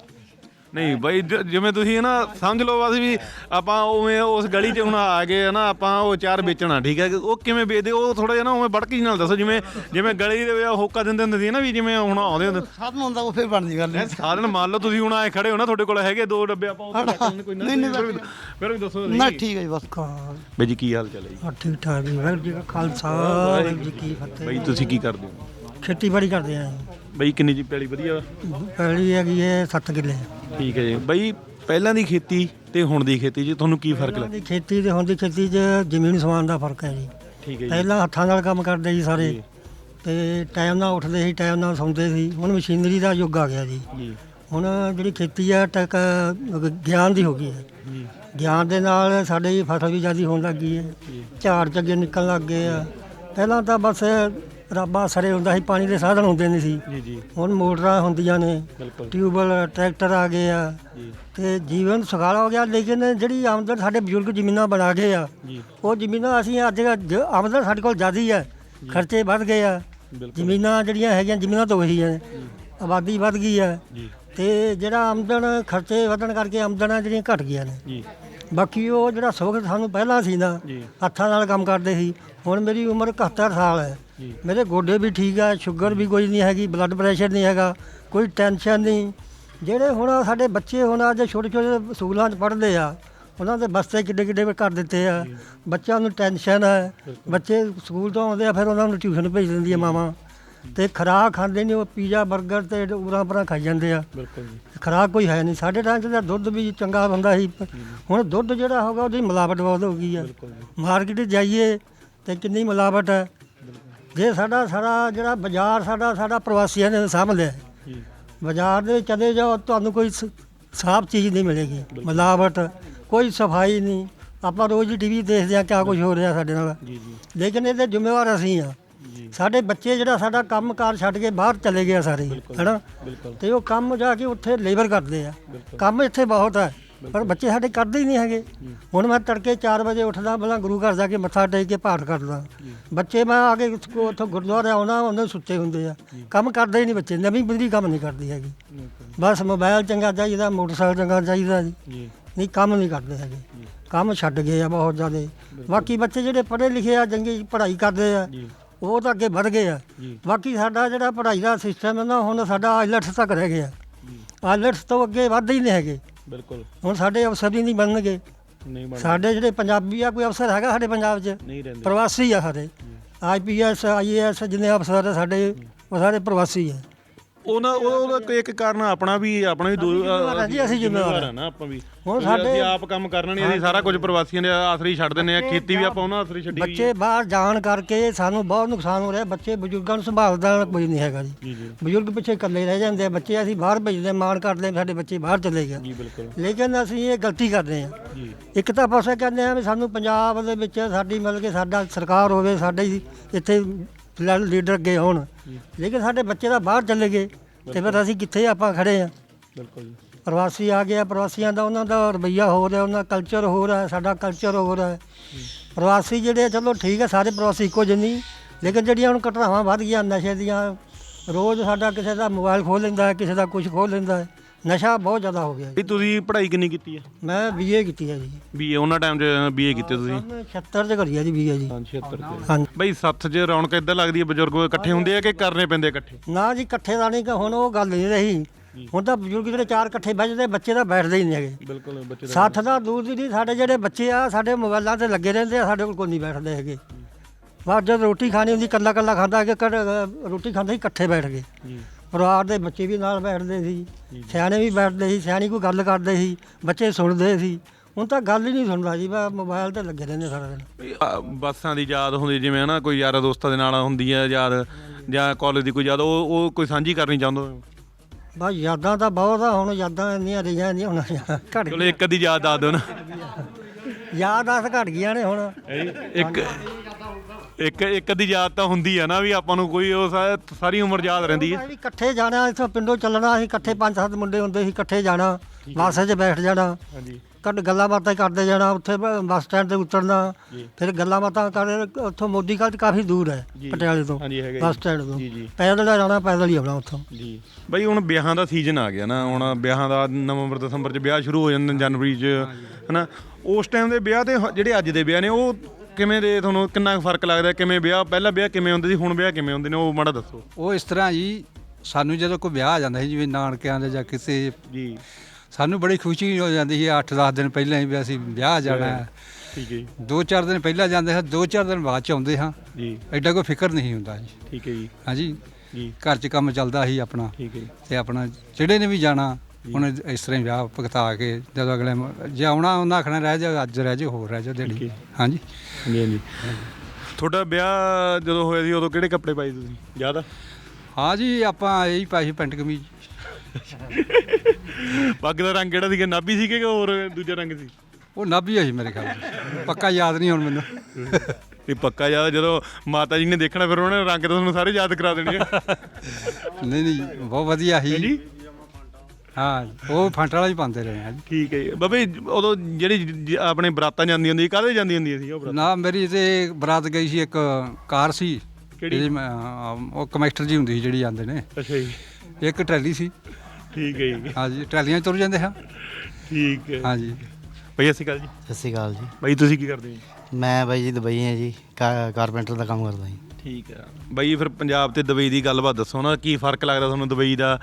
ਨਹੀਂ ਬਾਈ ਜ- ਜਿਵੇਂ ਤੁਸੀਂ ਨਾ ਸਮਝ ਲਓ ਬਸ ਵੀ ਆਪਾਂ ਉਵੇਂ ਉਸ ਗਲੀ 'ਚ ਹੁਣ ਆ ਗਏ ਨਾ ਆਪਾਂ ਉਹ ਚਾਰ ਵੇਚਣਾ ਠੀਕ ਹੈ? ਉਹ ਕਿਵੇਂ ਵੇਚਦੇ? ਉਹ ਥੋੜਾ ਜਿਹਾ ਨਾ ਉਵੇਂ ਬੜਕੀ ਨਾਲ ਦੱਸੋ ਜਿਵੇਂ ਜਿਵੇਂ ਗਲੀ ਦੇ ਵਿੱਚ ਹੋਕਾ ਦਿੰਦੇ ਹੁੰਦੇ ਸੀ ਨਾ ਵੀ ਜਿਵੇਂ ਹੁਣ ਆਉਂਦੇ ਹੁੰਦੇ ਸਾਧਨ ਹੁੰਦਾ ਉਹ ਫਿਰ ਬਣਦੀ ਗੱਲ। ਇਹ ਸਾਧਨ ਮੰਨ ਲਓ ਤੁਸੀਂ ਹੁਣ ਆਏ ਖੜੇ ਹੋ ਨਾ ਤੁਹਾਡੇ ਕੋਲ ਹੈਗੇ ਦੋ ਡੱਬੇ ਆਪਾਂ ਉਹ ਚੱਕ ਲੈਂਦੇ ਕੋਈ ਨਾ ਨਹੀਂ, ਨਹੀਂ, ਫਿਰ ਵੀ- ਫਿਰ ਵੀ ਦੱਸੋ ਨਾ ਠੀਕ ਹੈ ਜੀ ਬਸ ਬਾਈ ਜੀ ਕੀ ਹਾਲ ਚਾਲ ਹੈ ਜੀ? ਹਾਂ ਠੀਕ ਠਾਕ ਜੀ ਵਾਹਿਗੁਰੂ ਜੀ ਕਾ ਖਾਲਸਾ ਵਾਹਿਗੁਰੂ ਜੀ ਕੀ ਫਤਿਹ। ਬਾਈ ਤੁਸੀਂ ਕੀ ਕਰਦੇ ਹੋ? ਖੇਤੀਬਾੜੀ ਕਰਦੇ ਆਂ ਬਾਈ ਕਿੰਨੀ ਜੀ ਪੈਲੀ ਵਧੀਆ? ਵਾ? ਪਹਿਲੀ ਹੈਗੀ ਹੈ 7 ਕਿੱਲੇ। ਠੀਕ ਹੈ ਜੀ। ਬਾਈ ਪਹਿਲਾਂ ਦੀ ਖੇਤੀ ਤੇ ਹੁਣ ਦੀ ਖੇਤੀ 'ਚ ਤੁਹਾਨੂੰ ਕੀ ਫ਼ਰਕ ਲੱਗਦਾ ਦੀ ਖੇਤੀ ਤੇ ਹੁਣ ਦੀ ਖੇਤੀ 'ਚ ਜ਼ਮੀਨ ਸਮਾਨ ਦਾ ਫ਼ਰਕ ਹੈ ਜੀ। ਠੀਕ ਹੈ ਜੀ। ਪਹਿਲਾਂ ਹੱਥਾਂ ਨਾਲ ਕੰਮ ਕਰਦੇ ਜੀ ਸਾਰੇ ਤੇ ਟਾਈਮ ਨਾਲ ਉੱਠਦੇ ਸੀ ਟਾਈਮ ਨਾਲ ਸੌਂਦੇ ਸੀ। ਹੁਣ ਮਸ਼ੀਨਰੀ ਦਾ ਯੁੱਗ ਆ ਗਿਆ ਜੀ। ਜੀ। ਹੁਣ ਜਿਹੜੀ ਖੇਤੀ ਆ ਟੈਕ ਗਿਆਨ ਦੀ ਹੋ ਗਈ ਹੈ। ਜੀ। ਗਿਆਨ ਦੇ ਨਾਲ ਸਾਡੀ ਫਸਲ ਵੀ ਜ਼ਿਆਦਾ ਹੋਣ ਲੱਗ ਗਈ ਹੈ। ਝਾੜ ਚੱਗੇ ਨਿਕਲਣ ਲੱਗ ਗਏ ਆ। ਪਹਿਲਾਂ ਤਾਂ ਬਸ ਰੱਬਾ ਸਰੇ ਹੁੰਦਾ ਸੀ ਪਾਣੀ ਦੇ ਸਾਧਨ ਹੁੰਦੇ ਨਹੀਂ ਸੀ। ਜੀ ਜੀ। ਹੁਣ ਮੋਟਰਾਂ ਹੁੰਦੀਆਂ ਨੇ ਬਿਲਕੁਲ। ਟਿਊਬਲ ਟਰੈਕਟਰ ਆ ਗਏ ਆ। ਜੀ। ਤੇ ਜੀਵਨ ਸੁਖਾਲਾ ਹੋ ਗਿਆ ਲੇਕਿਨ ਜਿਹੜੀ ਆਮਦਨ ਸਾਡੇ ਬਜ਼ੁਰਗ ਜ਼ਮੀਨਾਂ ਬਣਾ ਗਏ ਆ ਜੀ। ਉਹ ਜ਼ਮੀਨਾਂ ਅਸੀਂ ਅੱਜ ਜ- ਆਮਦਨ ਸਾਡੇ ਕੋਲ ਜ਼ਿਆਦੀ ਹੈ ਖਰਚੇ ਵੱਧ ਗਏ ਆ। ਜ਼ਮੀਨਾਂ ਜਿਹੜੀਆਂ ਹੈਗੀਆਂ ਜ਼ਮੀਨਾਂ ਤਾਂ ਹੈ ਆਬਾਦੀ ਵੱਧ ਗਈ ਹੈ ਤੇ ਜਿਹੜਾ ਆਮਦਨ ਖਰਚੇ ਵਧਣ ਕਰਕੇ ਆਮਦਨਾਂ ਜਿਹੜੀਆਂ ਘਟ ਗਈਆਂ ਨੇ। ਜੀ। ਬਾਕੀ ਉਹ ਜਿਹੜਾ ਸੁੱਖ ਸਾਨੂੰ ਪਹਿਲਾਂ ਸੀ ਨਾ ਹੱਥਾਂ ਨਾਲ ਕੰਮ ਕਰਦੇ ਸੀ। ਹੁਣ ਮੇਰੀ ਉਮਰ 71 ਸਾਲ ਹੈ। ਮੇਰੇ ਗੋਡੇ ਵੀ ਠੀਕ ਹੈ ਸ਼ੂਗਰ ਵੀ ਕੋਈ ਨਹੀਂ ਹੈਗੀ ਬਲੱਡ ਪ੍ਰੈਸ਼ਰ ਨਹੀਂ ਹੈਗਾ ਕੋਈ ਟੈਨਸ਼ਨ ਨਹੀਂ। ਜਿਹੜੇ ਹੁਣ ਸਾਡੇ ਬੱਚੇ ਹੁਣ ਅੱਜ ਛੋਟੇ ਛੋਟੇ ਸਕੂਲਾਂ 'ਚ ਪੜ੍ਹਦੇ ਆ ਉਹਨਾਂ ਦੇ ਬਸਤੇ ਕਿੱਡੇ ਕਿੱਡੇ ਕਰ ਦਿੱਤੇ ਆ। ਬੱਚਿਆਂ ਨੂੰ ਟੈਨਸ਼ਨ ਹੈ ਬੱਚੇ ਸਕੂਲ ਤੋਂ ਆਉਂਦੇ ਆ ਫਿਰ ਉਹਨਾਂ ਨੂੰ ਟਿਊਸ਼ਨ ਭੇਜ ਦਿੰਦੀ ਆ ਮਾਵਾਂ। ਤੇ ਖੁਰਾਕ ਖਾਂਦੇ ਨੇ ਉਹ ਪੀਜ਼ਾ 버ਗਰ ਤੇ ਉਰਾਂ ਪਰਾਂ ਖਾਈ ਜਾਂਦੇ ਆ। ਬਿਲਕੁਲ ਜੀ। ਖੁਰਾਕ ਕੋਈ ਹੈ ਨਹੀਂ। ਸਾਡੇ ਟਾਈਮ 'ਚ ਤਾਂ ਦੁੱਧ ਵੀ ਚੰਗਾ ਹੁੰਦਾ ਸੀ। ਹੁਣ ਦੁੱਧ ਜਿਹੜਾ ਹੋਗਾ ਉਹਦੀ ਮਿਲਾਵਟ ਬਹੁਤ ਹੋ ਗਈ ਹੈ ਮਾਰਕੀਟ ਜਾਈਏ ਤੇ ਕਿੰਨੀ ਮਿਲਾਵਟ ਹੈ ਜੇ ਸਾਡਾ ਸਾਰਾ ਜਿਹੜਾ ਬਾਜ਼ਾਰ ਸਾਡਾ ਸਾਡਾ ਪ੍ਰਵਾਸੀਆਂ ਨੇ ਸਾਂਭ ਲਿਆ ਹੈ। ਬਾਜ਼ਾਰ ਦੇ ਵਿੱਚ ਚਲੇ ਜਾਓ ਤੁਹਾਨੂੰ ਕੋਈ ਸ- ਸਾਫ਼ ਚੀਜ਼ ਨਹੀਂ ਮਿਲੇਗੀ ਮਿਲਾਵਟ ਕੋਈ ਸਫ਼ਾਈ ਨਹੀਂ। ਆਪਾਂ ਰੋਜ਼ ਹੀ ਟੀਵੀ ਦੇਖਦੇ ਆ ਕਿਆ ਕੁਝ ਹੋ ਰਿਹਾ ਸਾਡੇ ਨਾਲ। ਲੇਕਿਨ ਇਹਦੇ ਜ਼ਿੰਮੇਵਾਰ ਅਸੀਂ ਆ ਸਾਡੇ ਬੱਚੇ ਜਿਹੜਾ ਸਾਡਾ ਕੰਮਕਾਰ ਛੱਡ ਕੇ ਬਾਹਰ ਚਲੇ ਗਏ ਆ ਸਾਰੇ ਹੀ, ਹੈਨਾ? ਤੇ ਉਹ ਕੰਮ ਜਾ ਕੇ ਉੱਥੇ ਲੇਬਰ ਕਰਦੇ ਆ। ਕੰਮ ਇੱਥੇ ਬਹੁਤ ਹੈ। ਪਰ ਬੱਚੇ ਸਾਡੇ ਕਰਦੇ ਹੀ ਨਹੀਂ ਹੈਗੇ। ਹੁਣ ਮੈਂ ਤੜਕੇ 4 ਵਜੇ ਉੱਠਦਾ ਪਹਿਲਾਂ ਗੁਰੂ ਘਰ ਜਾ ਕੇ ਮੱਥਾ ਟੇਕ ਕੇ ਪਾਠ ਕਰਦਾ। ਬੱਚੇ ਮੈਂ ਆ ਕੇ ਉੱਥੋਂ ਗੁਰਦੁਆਰੇ ਆਉਣਾ ਉਹਨੇ ਸੁੱਤੇ ਹੁੰਦੇ ਆ। ਕੰਮ ਕਰਦੇ ਹੀ ਨਹੀਂ ਬੱਚੇ ਨਵੀਂ ਪੀੜ੍ਹੀ ਕੰਮ ਨਹੀਂ ਕਰਦੀ ਹੈਗੀ। ਬਸ ਮੋਬਾਈਲ ਚੰਗਾ ਚਾਹੀਦਾ ਮੋਟਰਸਾਈਕਲ ਚੰਗਾ ਚਾਹੀਦਾ ਜੀ। ਨਹੀਂ ਕੰਮ ਨਹੀਂ ਕਰਦੇ ਹੈਗੇ। ਕੰਮ ਛੱਡ ਗਏ ਆ ਬਹੁਤ ਜ਼ਿਆਦੇ। ਬਾਕੀ ਬੱਚੇ ਜਿਹੜੇ ਪੜ੍ਹੇ ਲਿਖੇ ਆ ਚੰਗੀ ਪੜ੍ਹਾਈ ਕਰਦੇ ਆ ਉਹ ਤਾਂ ਅੱਗੇ ਵਧ ਗਏ ਆ। ਬਾਕੀ ਸਾਡਾ ਜਿਹੜਾ ਪੜ੍ਹਾਈ ਦਾ ਸਿਸਟਮ ਹੈ ਨਾ ਹੁਣ ਸਾਡਾ ਆਈਲੈਟਸ ਤੱਕ ਰਹਿ ਗਿਆ। ਆਈਲੈਟਸ ਤੋਂ ਅੱਗੇ ਵੱਧ ਹੀ ਨਹੀਂ ਹੈਗੇ। ਬਿਲਕੁਲ। ਹੁਣ ਸਾਡੇ ਅਫਸਰ ਹੀ ਨਹੀਂ ਬਣਨਗੇ। ਨਹੀਂ ਬਣ ਸਾਡੇ ਜਿਹੜੇ ਪੰਜਾਬੀ ਆ ਕੋਈ ਅਫਸਰ ਹੈਗਾ ਸਾਡੇ ਪੰਜਾਬ 'ਚ? ਨਹੀਂ ਰਹਿੰਦੇ। ਪ੍ਰਵਾਸੀ ਆ ਸਾਡੇ। ਆਈਪੀਐਸ ਆਈਏਐਸ ਜਿੰਨੇ ਅਫਸਰ ਆ ਸਾਡੇ ਉਹ ਸਾਰੇ ਪ੍ਰਵਾਸੀ ਆ। ਉਹਨਾਂ ਉਹਦਾ ਕੋਈ ਇੱਕ ਕਾਰਨ ਆਪਣਾ ਵੀ ਆਪਣਾ ਵੀ ਦੋ ਜ਼ਿੰਮੇਵਾਰ ਆ ਜੀ, ਅਸੀਂ ਜ਼ਿੰਮੇਵਾਰ ਆ ਨਾ ਆਪਾਂ ਵੀ। ਹੁਣ ਕਿਉਂਕਿ ਸਾਡੇ- ਅਸੀਂ ਆਪ ਕੰਮ ਕਰਨਾ ਨਹੀਂ ਅਸੀਂ ਸਾਰਾ ਕੁਝ ਪ੍ਰਵਾਸੀਆਂ ਦੇ ਆਸਰੇ ਛੱਡ ਦਿੰਦੇ ਆ ਖੇਤੀ ਵੀ ਆਪਾਂ ਉਹਨਾਂ ਆਸਰੇ ਛੱਡੀ ਹੋਈ ਬੱਚੇ ਬਾਹਰ ਜਾਣ ਕਰਕੇ ਸਾਨੂੰ ਬਹੁਤ ਨੁਕਸਾਨ ਹੋ ਰਿਹਾ ਬੱਚੇ ਬਜ਼ੁਰਗਾਂ ਨੂੰ ਸੰਭਾਲਦਾ ਕੋਈ ਨਹੀਂ ਹੈਗਾ ਜੀ। ਜੀ ਜੀ। ਬਜ਼ੁਰਗ ਪਿੱਛੇ ਇਕੱਲੇ ਰਹਿ ਜਾਂਦੇ ਆ ਬੱਚੇ ਅਸੀਂ ਬਾਹਰ ਭੇਜਦੇ ਮਾਣ ਕਰਦੇ ਆ, ਸਾਡੇ ਬੱਚੇ ਬਾਹਰ ਚਲੇ ਗਏ। ਜੀ ਬਿਲਕੁਲ। ਲੇਕਿਨ ਅਸੀਂ ਇਹ ਗਲਤੀ ਕਰਦੇ ਜੀ। ਇੱਕ ਤਾਂ ਪਾਸੇ ਕਹਿੰਦੇ ਆ ਵੀ ਸਾਨੂੰ ਪੰਜਾਬ ਦੇ ਵਿੱਚ ਸਾਡੀ ਮਤਲਬ ਕਿ ਸਾਡਾ ਸਰਕਾਰ ਹੋਵੇ ਸਾਡੇ ਹੀ ਇੱਥੇ ਫਿਲਹਾਲ ਲੀਡਰ ਅੱਗੇ ਹੋਣ। ਲੇਕਿਨ ਸਾਡੇ ਬੱਚੇ ਤਾਂ ਬਾਹਰ ਚਲੇ ਗਏ ਤੇ ਫਿਰ ਅਸੀਂ ਕਿੱਥੇ ਆਪਾਂ ਖੜੇ ਆ? ਬਿਲਕੁਲ ਜੀ। ਪ੍ਰਵਾਸੀ ਆ ਗਿਆ ਪ੍ਰਵਾਸੀਆਂ ਦਾ ਉਹਨਾਂ ਦਾ ਰਵੱਈਆ ਹੋ ਰਿਹਾ ਉਹਨਾਂ ਦਾ ਕਲਚਰ ਹੋ ਰਿਹਾ ਸਾਡਾ ਕਲਚਰ ਹੋ। ਰਿਹਾ ਪ੍ਰਵਾਸੀ ਜਿਹੜੇ ਆ, ਚਲੋ ਠੀਕ ਹੈ ਸਾਰੇ ਪ੍ਰਵਾਸੀ ਇੱਕੋ ਜਿਹੇ ਨਹੀਂ ਲੇਕਿਨ ਜਿਹੜੀਆਂ ਹੁਣ ਘਟਨਾਵਾਂ ਵੱਧ ਗਈਆਂ ਨਸ਼ੇ ਦੀਆਂ ਰੋਜ਼ ਸਾਡਾ ਕਿਸੇ ਦਾ ਮੋਬਾਈਲ ਖੋਹ ਲੈਂਦਾ ਹੈ ਕਿਸੇ ਦਾ ਕੁਝ ਖੋਹ ਲੈਂਦਾ ਹੈ। ਨਸ਼ਾ ਬਹੁਤ ਜ਼ਿਆਦਾ ਹੋ ਗਿਆ ਜੀ। ਵੀ ਤੁਸੀਂ ਪੜ੍ਹਾਈ ਕਿੰਨੀ ਕੀਤੀ ਹੈ? ਮੈਂ ਬੀਏ ਕੀਤੀ ਹੈ ਜੀ। ਬੀਏ ਉਹਨਾਂ ਟਾਈਮ 'ਚ ਬੀਏ ਕੀਤੇ ਤੁਸੀਂ? ਮੈਂ 76 ਚ ਕਰੀ ਹੈ ਜੀ ਬੀਏ ਜੀ। 76 ਤੇ ਹਾਂਜੀ। ਬਈ ਸੱਥ 'ਚ ਰੌਣਕ ਇੱਦਾਂ ਲੱਗਦੀ ਹੈ ਬਜ਼ੁਰਗ ਇਕੱਠੇ ਹੁੰਦੇ ਆ ਕਿ ਕਰਨੇ ਪੈਂਦੇ ਇਕੱਠੇ? ਨਾ ਜੀ ਇਕੱਠੇ ਦਾ ਨਹੀਂ ਕਿ ਹੁਣ ਉਹ ਗੱਲ ਨਹੀਂ ਰਹੀ। ਹੁਣ ਤਾਂ ਬਜ਼ੁਰਗ ਜਿਹੜੇ ਚਾਰ ਇਕੱਠੇ ਬੈਠਦੇ ਬੱਚੇ ਤਾਂ ਬੈਠਦੇ ਹੀ ਨਹੀਂ ਹੈਗੇ। ਬਿਲਕੁਲ ਬੱਚੇ ਸੱਥ ਦਾ ਦੂਰ ਦੀ ਨਹੀਂ ਸਾਡੇ ਜਿਹੜੇ ਬੱਚੇ ਆ ਸਾਡੇ ਮੋਬਾਈਲਾਂ ਤੇ ਲੱਗੇ ਰਹਿੰਦੇ ਆ ਸਾਡੇ ਕੋਲ ਕੋਈ ਨਹੀਂ ਬੈਠਦੇ ਹੈਗੇ। ਬਾਅਦ ਜਦ ਰੋਟੀ ਖਾਣੀ ਹੁੰਦੀ ਕੱਲਾ ਕੱਲਾ ਖਾਂਦਾ ਕਿ ਕੜ ਰੋਟੀ ਖਾਂਦੇ ਸੀ ਇਕੱਠੇ ਬੈਠ ਗਏ। ਪਰਿਵਾਰ ਦੇ ਬੱਚੇ ਵੀ ਨਾਲ ਬੈਠਦੇ ਸੀ ਸਿਆਣੇ ਵੀ ਬੈਠਦੇ ਸੀ ਸਿਆਣੀ ਕੋਈ ਗੱਲ ਕਰਦੇ ਸੀ ਬੱਚੇ ਸੁਣਦੇ ਸੀ। ਹੁਣ ਤਾਂ ਗੱਲ ਹੀ ਨਹੀਂ ਸੁਣਦਾ ਜੀ ਬਸ ਮੋਬਾਈਲ ਤੇ ਲੱਗੇ ਰਹਿੰਦੇ ਸਾਰਾ ਦਿਨ। ਬੱਸਾਂ ਦੀ ਯਾਦ ਹੁੰਦੀ ਜਿਵੇਂ ਹਨਾ ਕੋਈ ਯਾਰਾਂ ਦੋਸਤਾਂ ਦੇ ਨਾਲ ਹੁੰਦੀ ਹੈ ਯਾਦ ਜਾਂ ਕਾਲਜ ਦੀ ਕੋਈ ਯਾਦ ਉਹ ਉਹ ਕੋਈ ਸਾਂਝੀ ਕਰਨੀ ਚਾਹੁੰਦੇ ਬਸ ਯਾਦਾਂ ਤਾਂ ਬਹੁਤ ਆ ਹੁਣ ਯਾਦਾਂ ਇੰਨੀਆਂ ਰਹੀਆਂ ਨਹੀਂ ਹੁਣ। ਘਟ ਚਲੋ ਇੱਕ ਅੱਧੀ ਯਾਦ ਦੱਸ ਦਿਓ ਨਾ। ਯਾਦ ਆਸ ਘਟ ਗਈਆਂ ਨੇ ਹੁਣ। ਇੱਕ ਇੱਕ ਇੱਕ ਅੱਧੀ ਯਾਦ ਤਾਂ ਹੁੰਦੀ ਆ ਨਾ ਵੀ ਆਪਾਂ ਨੂੰ ਕੋਈ ਉਹ ਸਾ- ਸਾਰੀ ਉਮਰ ਯਾਦ ਰਹਿੰਦੀ ਹੈ ਅਸੀਂ ਇਕੱਠੇ ਜਾਣਾ ਇੱਥੋਂ ਪਿੰਡੋਂ ਚੱਲਣਾ ਅਸੀਂ ਇਕੱਠੇ ਪੰਜ ਸੱਤ ਮੁੰਡੇ ਹੁੰਦੇ ਸੀ ਇਕੱਠੇ ਜਾਣਾ ਬੱਸ 'ਚ ਬੈਠ ਜਾਣਾ ਹਾਂਜੀ। ਕੱਢ ਗੱਲਾਂ ਬਾਤਾਂ ਕਰਦੇ ਜਾਣਾ ਉੱਥੇ ਬ- ਬੱਸ ਸਟੈਂਡ ਤੇ ਉਤਰਨਾ ਫਿਰ ਗੱਲਾਂ ਬਾਤਾਂ ਕਰ ਉੱਥੋਂ ਮੋਦੀ ਘਾਟ ਕਾਫੀ ਦੂਰ ਹੈ ਪਟਿਆਲੇ ਤੋਂ ਹਾਂਜੀ ਹੈਗਾ ਬੱਸ ਸਟੈਂਡ ਤੋਂ। ਜੀ, ਜੀ। ਪੈਦਲ ਜਾਣਾ ਪੈਦਲ ਹੀ ਆਉਣਾ ਉੱਥੋਂ। ਜੀ। ਬਈ ਹੁਣ ਵਿਆਹਾਂ ਦਾ ਸੀਜ਼ਨ ਆ ਗਿਆ ਨਾ ਹੁਣ ਵਿਆਹਾਂ ਦਾ ਨਵੰਬਰ ਦਸੰਬਰ 'ਚ ਵਿਆਹ ਸ਼ੁਰੂ ਹੋ ਜਾਂਦੇ ਨੇ ਜਨਵਰੀ 'ਚ ਹਨਾ। ਉਸ ਟਾਈਮ ਦੇ ਵਿਆਹ ਤੇ ਹ- ਜਿਹੜੇ ਅੱਜ ਦੇ ਵਿਆਹ ਨੇ ਉਹ ਕਿਵੇਂ ਦੇ ਤੁਹਾਨੂੰ ਕਿੰਨਾ ਕੁ ਫ਼ਰਕ ਲੱਗਦਾ ਕਿਵੇਂ ਵਿਆਹ ਪਹਿਲਾਂ ਵਿਆਹ ਕਿਵੇਂ ਹੁੰਦੇ ਸੀ ਹੁਣ ਵਿਆਹ ਕਿਵੇਂ ਹੁੰਦੇ ਨੇ ਉਹ ਮਾੜਾ ਦੱਸੋ। ਉਹ ਇਸ ਤਰ੍ਹਾਂ ਜੀ ਸਾਨੂੰ ਜਦੋਂ ਕੋਈ ਵਿਆਹ ਆ ਜਾਂਦਾ ਸੀ ਜਿਵੇਂ ਨਾਨਕਿਆਂ ਦੇ ਜਾਂ ਕਿਸੇ ਜੀ। ਸਾਨੂੰ ਬੜੀ ਖੁਸ਼ੀ ਹੋ ਜਾਂਦੀ ਸੀ 8-10 ਦਿਨ ਪਹਿਲਾਂ ਹੀ ਵੀ ਅਸੀਂ ਵਿਆਹ ਜਾਣਾ ਹੈ। ਠੀਕ ਹੈ ਜੀ। ਦੋ ਚਾਰ ਦਿਨ ਪਹਿਲਾਂ ਜਾਂਦੇ ਹਾਂ ਦੋ ਚਾਰ ਦਿਨ ਬਾਅਦ ਚ ਆਉਂਦੇ ਹਾਂ। ਜੀ। ਐਡਾ ਕੋਈ ਫਿਕਰ ਨਹੀਂ ਹੁੰਦਾ ਜੀ। ਠੀਕ ਹੈ ਜੀ। ਹਾਂਜੀ। ਜੀ। ਘਰ 'ਚ ਕੰਮ ਚੱਲਦਾ ਸੀ ਆਪਣਾ ਠੀਕ ਹੈ ਜੀ। ਤੇ ਆਪਣਾ ਜਿਹੜੇ ਨੇ ਵੀ ਜਾਣਾ ਹੁਣ ਇਸ ਤਰ੍ਹਾਂ ਹੀ ਵਿਆਹ ਭਗਤਾ ਕੇ ਜਦੋਂ ਅਗਲੇ ਮ- ਜੇ ਆਉਣਾ ਉਹਨਾਂ ਆਖਣਾ ਰਹਿ ਜਾ ਅੱਜ ਰਹਿ ਜਾ ਹੋਰ ਰਹਿ ਜਾ ਦਿਹਾੜੀ। ਹਾਂਜੀ। ਹਾਂਜੀ ਹਾਂਜੀ। ਤੁਹਾਡਾ ਵਿਆਹ ਜਦੋਂ ਹੋਇਆ ਸੀ ਉਦੋਂ ਕਿਹੜੇ ਕੱਪੜੇ ਪਾਏ ਤੁਸੀਂ? ਯਾਦ ਆ? ਹਾਂ ਜੀ ਆਪਾਂ ਇਹੀ ਪਾਈ ਸੀ ਪੈਂਟ ਕਮੀਜ਼। ਪੱਗ ਦਾ ਰੰਗ ਕਿਹੜਾ ਸੀਗਾ? ਨਾਭੀ ਸੀਗੇ ਕਿ ਹੋਰ ਦੂਜਾ ਰੰਗ ਸੀ? ਉਹ ਨਾਭੀ ਆ ਸੀ ਮੇਰੇ ਖਿਆਲ 'ਚ। ਪੱਕਾ ਯਾਦ ਨਹੀਂ ਹੁਣ ਮੈਨੂੰ। ਇਹ ਪੱਕਾ ਯਾਦ ਜਦੋਂ ਮਾਤਾ ਜੀ ਨੇ ਦੇਖਣਾ ਫਿਰ ਉਹਨੇ ਰੰਗ ਤਾਂ ਤੁਹਾਨੂੰ ਸਾਰੇ ਯਾਦ ਕਰਾ ਦੇਣੇ ਆ। ਨਹੀਂ ਨਹੀਂ ਬਹੁਤ ਵਧੀਆ ਸੀ। ਜੀ ਹਾਂ ਉਹ ਫੰਟ ਵਾਲਾ ਹੀ ਪਾਉਂਦੇ ਰਹੇ ਹਾਂ ਜੀ। ਠੀਕ ਹੈ ਜੀ। ਬਾਬੇ ਉਦੋਂ ਜਿਹੜੀ ਜ- ਆਪਣੇ ਬਰਾਤਾਂ ਜਾਂਦੀਆਂ ਹੁੰਦੀਆਂ ਕਾਹਦੇ ਜਾਂਦੀਆਂ ਹੁੰਦੀਆਂ ਸੀ ਉਹ ਬਰਾਤਾਂ? ਨਾ ਮੇਰੀ ਤੇ ਬਰਾਤ ਗਈ ਸੀ ਇੱਕ ਕਾਰ ਸੀ। ਮੈਂ, ਅਹ, ਉਹ ਕਮੈਕਟਰ ਜੀ ਹੁੰਦੀ ਸੀ ਜਿਹੜੀ ਜਾਂਦੇ ਨੇ। ਅੱਛਾ ਜੀ। ਇੱਕ ਟਰੈਲੀ ਸੀ। ਠੀਕ ਹੈ ਜੀ। ਹਾਂਜੀ ਟਰਾਲੀਆਂ 'ਚ ਤੁਰ ਜਾਂਦੇ ਹਾਂ। ਠੀਕ ਹੈ। ਹਾਂਜੀ ਬਈ ਅਸੀਂ ਗੱਲ ਜੀ। ਸਤਿ ਸ਼੍ਰੀ ਅਕਾਲ ਜੀ। ਬਈ ਤੁਸੀਂ ਕੀ ਕਰਦੇ ਹੋ ਮੈਂ ਬਾਈ ਜੀ ਦੁਬਈ ਹਾਂ ਜੀ। ਕਾ- ਕਾਰਪੈਂਟਰ ਦਾ ਕੰਮ ਕਰਦਾ ਜੀ। ਠੀਕ ਹੈ। ਬਈ ਫਿਰ ਪੰਜਾਬ ਤੇ ਦੁਬਈ ਦੀ ਗੱਲਬਾਤ ਦੱਸੋ ਨਾ ਕੀ ਫ਼ਰਕ ਲੱਗਦਾ ਤੁਹਾਨੂੰ ਦੁਬਈ ਦਾ?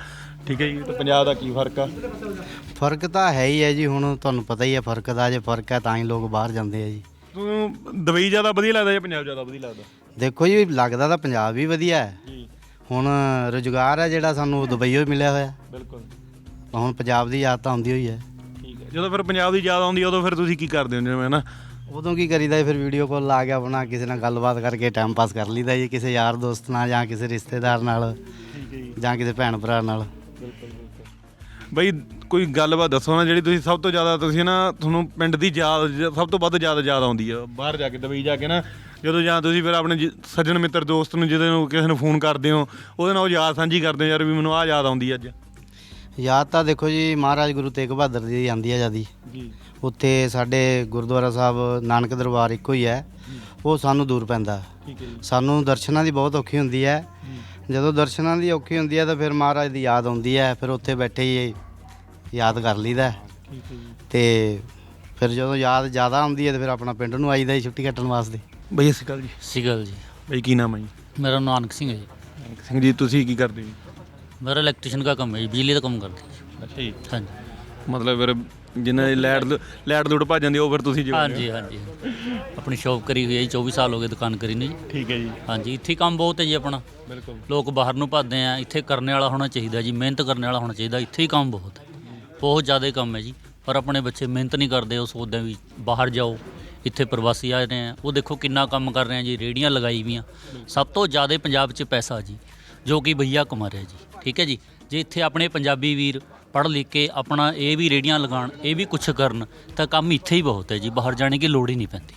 ਠੀਕ ਹੈ ਜੀ ਤੇ ਪੰਜਾਬ ਦਾ ਕੀ ਫ਼ਰਕ ਆ? ਫ਼ਰਕ ਤਾਂ ਹੈ ਹੀ ਹੈ ਜੀ ਹੁਣ ਤੁਹਾਨੂੰ ਪਤਾ ਹੀ ਹੈ ਫ਼ਰਕ ਦਾ ਜੇ ਫ਼ਰਕ ਹੈ ਤਾਂ ਹੀ ਲੋਕ ਬਾਹਰ ਜਾਂਦੇ ਆ ਜੀ। ਤੁਹਾਨੂੰ ਦੁਬਈ ਜ਼ਿਆਦਾ ਵਧੀਆ ਲੱਗਦਾ ਜਾਂ ਪੰਜਾਬ ਜ਼ਿਆਦਾ ਵਧੀਆ ਲੱਗਦਾ? ਦੇਖੋ ਜੀ ਲੱਗਦਾ ਤਾਂ ਪੰਜਾਬ ਵੀ ਵਧੀਆ ਹੈ। ਜੀ। ਹੁਣ ਰੁਜ਼ਗਾਰ ਹੈ ਜਿਹੜਾ ਸਾਨੂੰ ਦੁਬਈਓ ਹੀ ਮਿਲਿਆ ਹੋਇਆ। ਬਿਲਕੁਲ। ਹੁਣ ਪੰਜਾਬ ਦੀ ਯਾਦ ਤਾਂ ਆਉਂਦੀ ਹੋਈ ਹੈ। ਠੀਕ ਹੈ। ਜਦੋਂ ਫਿਰ ਪੰਜਾਬ ਦੀ ਯਾਦ ਆਉਂਦੀ ਉਦੋਂ ਫਿਰ ਤੁਸੀਂ ਕੀ ਕਰਦੇ ਹੋ ਜਿਵੇਂ ਨਾ ਉਦੋਂ ਕੀ ਕਰੀਦਾ ਜੀ, ਫਿਰ ਵੀਡੀਓ ਕਾਲ ਲਾ ਕੇ ਆਪਣਾ ਕਿਸੇ ਨਾਲ ਗੱਲਬਾਤ ਕਰਕੇ ਟਾਈਮ ਪਾਸ ਕਰ ਲਈਦਾ ਜੀ ਕਿਸੇ ਯਾਰ ਦੋਸਤ ਨਾਲ ਜਾਂ ਕਿਸੇ ਰਿਸ਼ਤੇਦਾਰ ਨਾਲ ਠੀਕ ਹੈ ਜੀ। ਜਾਂ ਕਿਸੇ ਭੈਣ ਭਰਾ ਨਾਲ। ਬਈ ਕੋਈ ਗੱਲਬਾਤ ਦੱਸੋ ਨਾ ਜਿਹੜੀ ਤੁਸੀਂ ਸਭ ਤੋਂ ਜ਼ਿਆਦਾ ਤੁਸੀਂ ਨਾ ਤੁਹਾਨੂੰ ਪਿੰਡ ਦੀ ਯਾਦ ਜ- ਸਭ ਤੋਂ ਵੱਧ ਜ਼ਿਆਦਾ ਯਾਦ ਆਉਂਦੀ ਆ ਬਾਹਰ ਜਾ ਕੇ ਦੁਬਈ ਜਾ ਕੇ ਨਾ ਜਦੋਂ ਜਾਂ ਤੁਸੀਂ ਫਿਰ ਆਪਣੇ ਜ- ਸੱਜਣ ਮਿੱਤਰ ਦੋਸਤ ਨੂੰ ਜਿਹਦੇ ਨੂੰ ਕਿਸੇ ਨੂੰ ਫੋਨ ਕਰਦੇ ਹੋ ਉਹਦੇ ਨਾਲ ਉਹ ਯਾਦ ਸਾਂਝੀ ਕਰਦੇ ਹੋ ਯਾਰ ਵੀ ਮੈਨੂੰ ਆਹ ਯਾਦ ਆਉਂਦੀ ਅੱਜ। ਯਾਦ ਤਾਂ ਦੇਖੋ ਜੀ ਮਹਾਰਾਜ ਗੁਰੂ ਤੇਗ ਬਹਾਦਰ ਦੀ ਆਂਦੀ ਹੈ ਜਿਆਦੀ ਜੀ। ਉੱਥੇ ਸਾਡੇ ਗੁਰਦੁਆਰਾ ਸਾਹਿਬ ਨਾਨਕ ਦਰਬਾਰ ਇੱਕੋ ਹੀ ਹੈ। ਉਹ ਸਾਨੂੰ ਦੂਰ ਪੈਂਦਾ। ਠੀਕ ਹੈ ਜੀ। ਸਾਨੂੰ ਦਰਸ਼ਨਾਂ ਦੀ ਬਹੁਤ ਔਖੀ ਹੁੰਦੀ ਹੈ। ਜਦੋਂ ਦਰਸ਼ਨਾਂ ਦੀ ਔਖੀ ਹੁੰਦੀ ਹੈ ਤਾਂ ਫਿਰ ਮਹਾਰਾਜ ਦੀ ਯਾਦ ਆਉਂਦੀ ਹੈ ਫਿਰ ਉੱਥੇ ਬੈਠੇ ਹੀ ਯਾਦ ਕਰ ਲਈਦਾ ਠੀਕ ਹੈ ਜੀ। ਤੇ ਫਿਰ ਜਦੋਂ ਯਾਦ ਜ਼ਿਆਦਾ ਆਉਂਦੀ ਹੈ ਤਾਂ ਫਿਰ ਆਪਣਾ ਪਿੰਡ ਨੂੰ ਆਈਦਾ ਜੀ ਛੁੱਟੀ ਕੱਟਣ ਵਾਸਤੇ। ਬਈ ਅਸੀਂ ਗੱਲ ਜੀ। ਸਿਗਲ ਜੀ। ਬਈ ਕੀ ਨਾਮ ਹੈ ਜੀ? ਮੇਰਾ ਨਾਮ ਨਾਨਕ ਸਿੰਘ ਹੈ ਜੀ। ਸਿੰਘ ਜੀ ਤੁਸੀਂ ਕੀ ਕਰਦੇ ਹੋ ਮੇਰਾ ਇਲੈਕਟ੍ਰੀਸ਼ੀਅਨ ਦਾ ਕੰਮ ਹੈ ਜੀ ਬਿਜਲੀ ਦਾ ਕੰਮ ਕਰਦੇ ਜੀ। ਅੱਛਾ ਜੀ। ਹਾਂਜੀ। ਮਤਲਬ ਫਿਰ ਜਿੰਨਾ ਦੀ ਲੈਟ ਲੈਟ ਲੁੱਟ ਭੱਜ ਜਾਂਦੀ ਉਹ ਫਿਰ ਤੁਸੀਂ ਜਿਵੇਂ ਹਾਂਜੀ ਹਾਂਜੀ। ਆਪਣੀ ਸ਼ੌਪ ਕਰੀ ਹੋਈ ਹੈ ਜੀ 24 ਸਾਲ ਹੋ ਗਏ ਦੁਕਾਨ ਕਰੀ ਨੂੰ ਜੀ। ਠੀਕ ਹੈ ਜੀ। ਹਾਂਜੀ ਇੱਥੇ ਕੰਮ ਬਹੁਤ ਹੈ ਜੀ ਆਪਣਾ। ਬਿਲਕੁਲ। ਲੋਕ ਬਾਹਰ ਨੂੰ ਭੱਜਦੇ ਆ ਇੱਥੇ ਕਰਨ ਵਾਲਾ ਹੋਣਾ ਚਾਹੀਦਾ ਜੀ ਮਿਹਨਤ ਕਰਨ ਵਾਲਾ ਹੋਣਾ ਚਾਹੀਦਾ ਇੱਥੇ ਹੀ ਕੰਮ ਬਹੁਤ ਹੈ। ਬਹੁਤ ਜ਼ਿਆਦਾ ਕੰਮ ਹੈ ਜੀ ਪਰ ਆਪਣੇ ਬੱਚੇ ਮਿਹਨਤ ਨਹੀਂ ਕਰਦੇ ਉਹ ਸੋਚਦੇ ਆ ਵੀ ਬਾਹਰ ਜਾਓ ਇੱਥੇ ਪ੍ਰਵਾਸੀ ਆ ਰਹੇ ਆ। ਉਹ ਦੇਖੋ ਕਿੰਨਾ ਕੰਮ ਕਰ ਰਹੇ ਆ ਜੀ ਰੇੜੀਆਂ ਲਗਾਈ ਵੀਆਂ ਸਭ ਤੋਂ ਜ਼ਿਆਦਾ ਪੰਜਾਬ 'ਚ ਪੈਸਾ ਜੀ ਜੋ ਕਿ ਭਈਆ ਕਮਾ ਰਿਹਾ ਜੀ ਠੀਕ ਹੈ ਜੀ। ਜੇ ਇੱਥੇ ਆਪਣੇ ਪੰਜਾਬੀ ਵੀਰ ਪੜ੍ਹ ਲਿਖ ਕੇ ਆਪਣਾ ਇਹ ਵੀ ਰੇੜੀਆਂ ਲਗਾਉਣ ਇਹ ਵੀ ਕੁਛ ਕਰਨ ਤਾਂ ਕੰਮ ਇੱਥੇ ਹੀ ਬਹੁਤ ਹੈ ਜੀ ਬਾਹਰ ਜਾਣੇ ਦੀ ਲੋੜ ਹੀ ਨਹੀਂ ਪੈਂਦੀ।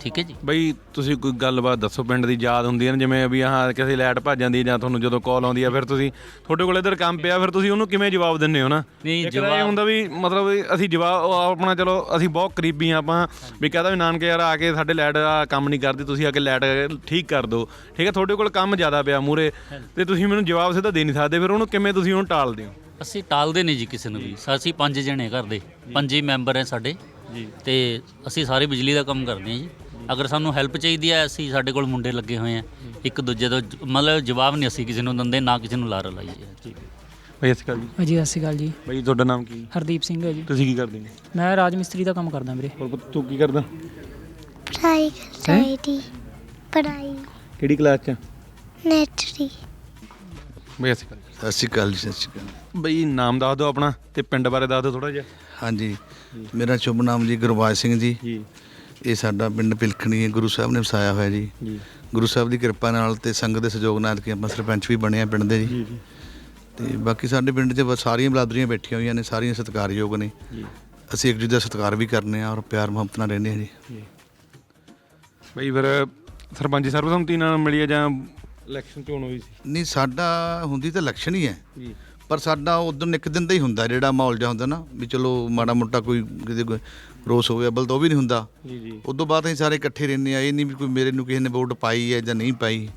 ਠੀਕ ਹੈ ਜੀ? ਬਈ ਤੁਸੀਂ ਕੋਈ ਗੱਲਬਾਤ ਦੱਸੋ ਪਿੰਡ ਦੀ ਯਾਦ ਹੁੰਦੀ ਹੈ ਨਾ ਜਿਵੇਂ ਵੀ ਹਾਂ ਕਿਸੇ ਲਾਈਟ ਭੱਜ ਜਾਂਦੀ ਹੈ ਜਾਂ ਤੁਹਾਨੂੰ ਜਦੋਂ ਕਾਲ ਆਉਂਦੀ ਹੈ ਫਿਰ ਤੁਸੀਂ ਤੁਹਾਡੇ ਕੋਲ ਇਧਰ ਕੰਮ ਪਿਆ ਫਿਰ ਤੁਸੀਂ ਉਹਨੂੰ ਕਿਵੇਂ ਜਵਾਬ ਦਿੰਦੇ ਹੋ ਨਾ? ਨਹੀਂ, ਜਵਾਬ- ਹੁੰਦਾ ਵੀ ਮਤਲਬ ਅਸੀਂ ਜਵਾਬ ਆਪਣਾ ਚਲੋ ਅਸੀਂ ਬਹੁਤ ਕਰੀਬੀ ਆ ਆਪਾਂ ਵੀ ਕਹਦਾ ਵੀ ਨਾਨਕੇ ਯਾਰ ਆ ਕੇ ਸਾਡੇ ਲਾਈਟ ਆ ਕੰਮ ਨਹੀਂ ਕਰਦੀ ਤੁਸੀਂ ਆ ਕੇ ਲਾਈਟ ਠੀਕ ਕਰ ਦਿਓ। ਠੀਕ ਹੈ ਤੁਹਾਡੇ ਕੋਲ ਕੰਮ ਜ਼ਿਆਦਾ ਪਿਆ ਮੂਰੇ ਤੇ ਤੁਸੀਂ ਮੈਨੂੰ ਜਵਾਬ ਸਿੱਧਾ ਦੇ ਨਹੀਂ ਸਕਦੇ ਫਿਰ ਉਹਨੂੰ ਕਿਵੇਂ ਤੁਸੀਂ ਉਹਨੂੰ ਟਾਲਦੇ ਹੋ? ਅਸੀਂ ਟਾਲਦੇ ਨਹੀਂ ਜੀ ਕਿਸੇ ਨੂੰ ਵੀ। ਅਸੀਂ ਪੰਜ ਜਣੇ ਘਰ ਦੇ ਪੰਜੇ ਮੈਂਬਰ ਹੈ ਸਾਡੇ। ਜੀ। ਤੇ ਅਸੀਂ ਸਾਰੇ ਬਿਜਲੀ ਦਾ ਕੰਮ ਕਰਦੇ ਹਾਂ ਜੀ। ਅਗਰ ਸਾਨੂੰ ਹੈਲਪ ਚਾਹੀਦੀ ਹੈ ਅਸੀਂ ਸਾਡੇ ਕੋਲ ਮੁੰਡੇ ਲੱਗੇ ਹੋਏ ਆ ਇੱਕ ਦੂਜੇ ਤੋਂ ਜ- ਮਤਲਬ ਜਵਾਬ ਨਹੀਂ ਅਸੀਂ ਕਿਸੇ ਨੂੰ ਦਿੰਦੇ ਨਾ ਕਿਸੇ ਨੂੰ ਲਾਰਾ ਲਾਈਏ। ਠੀਕ ਹੈ। ਬਈ ਅਸੀਂ ਗੱਲ ਜੀ। ਜੀ ਸਤਿ ਸ਼੍ਰੀ ਅਕਾਲ ਜੀ। ਬਈ ਤੁਹਾਡਾ ਨਾਮ ਕੀ? ਹਰਦੀਪ ਸਿੰਘ ਹੈ ਜੀ। ਤੁਸੀਂ ਕੀ ਕਰਦੇ ਹੋ? ਮੈਂ ਰਾਜ ਮਿਸਤਰੀ ਦਾ ਕੰਮ ਕਰਦਾ ਵੀਰੇ। ਹੋਰ ਪੁੱਤ ਤੂੰ ਕੀ ਕਰਦਾ? ਪੜ੍ਹਾਈ ਕਰ ਰਹੀ ਥੀ ਪੜ੍ਹਾਈ। ਕਿਹੜੀ ਕਲਾਸ 'ਚ ਨੈਟਰੀ ਬਈ ਅਸੀਂ ਗੱਲ ਸਤਿ ਸ਼੍ਰੀ ਅਕਾਲ ਜੀ ਸਤਿ ਸ਼੍ਰੀ ਅਕਾਲ। ਬਈ ਨਾਮ ਦੱਸ ਦਿਓ ਆਪਣਾ ਤੇ ਪਿੰਡ ਬਾਰੇ ਦੱਸ ਦਿਓ ਥੋੜਾ ਜਿਹਾ। ਹਾਂਜੀ ਮੇਰਾ ਸ਼ੁਭ ਨਾਮ ਜੀ ਗੁਰਬਾਜ ਸਿੰਘ ਜੀ। ਜੀ। ਇਹ ਸਾਡਾ ਪਿੰਡ ਪਿਲਖਣੀ ਹੈ ਗੁਰੂ ਸਾਹਿਬ ਨੇ ਵਸਾਇਆ ਹੋਇਆ ਜੀ। ਜੀ। ਗੁਰੂ ਸਾਹਿਬ ਦੀ ਕਿਰਪਾ ਨਾਲ ਤੇ ਸੰਗਤ ਦੇ ਸਹਿਯੋਗ ਨਾਲ ਕਿ ਆਪਾਂ ਸਰਪੰਚ ਵੀ ਬਣੇ ਆ ਪਿੰਡ ਦੇ ਜੀ। ਜੀ ਤੇ ਬਾਕੀ ਸਾਡੇ ਪਿੰਡ 'ਚ ਬਸ ਸਾਰੀਆਂ ਬਰਾਦਰੀਆਂ ਬੈਠੀਆਂ ਹੋਈਆਂ ਨੇ ਸਾਰੀਆਂ ਸਤਿਕਾਰਯੋਗ ਨੇ। ਜੀ। ਅਸੀਂ ਇੱਕ ਦੂਜੇ ਦਾ ਸਤਿਕਾਰ ਵੀ ਕਰਨੇ ਆ ਔਰ ਪਿਆਰ ਮੁਹੱਬਤ ਨਾਲ ਰਹਿੰਦੇ ਆ ਜੀ। ਬਈ ਫਿਰ ਸਰਪੰਚੀ ਸਰਬਸੰਮਤੀ ਨਾਲ ਮਿਲੀ ਹੈ ਜਾਂ ਇਲੈਕਸ਼ਨ ਚੋਣ ਹੋਈ ਸੀ? ਨਹੀਂ ਸਾਡਾ ਹੁੰਦੀ ਤਾਂ ਇਲੈਕਸ਼ਨ ਹੀ ਹੈ। ਜੀ। ਪਰ ਸਾਡਾ ਉਦੋਂ ਇੱਕ ਦਿਨ ਦਾ ਹੀ ਹੁੰਦਾ ਜਿਹੜਾ ਮਾਹੌਲ ਜਿਹਾ ਹੁੰਦਾ ਨਾ ਵੀ ਚਲੋ ਮਾੜਾ ਮੋਟਾ ਕੋਈ ਕਿਤੇ ਕੋਈ ਰੋਸ ਹੋਵੇ ਅਬਲ ਤਾਂ ਉਹ ਵੀ ਨਹੀਂ ਹੁੰਦਾ। ਜੀ ਜੀ। ਉਦੋਂ ਬਾਅਦ ਅਸੀਂ ਸਾਰੇ ਇਕੱਠੇ ਰਹਿੰਦੇ ਆ ਇਹ ਨਹੀਂ ਵੀ ਕੋਈ ਮੇਰੇ ਨੂੰ ਕਿਸੇ ਨੇ ਵੋਟ ਪਾਈ ਹੈ ਜਾਂ ਨਹੀਂ ਪਾਈ।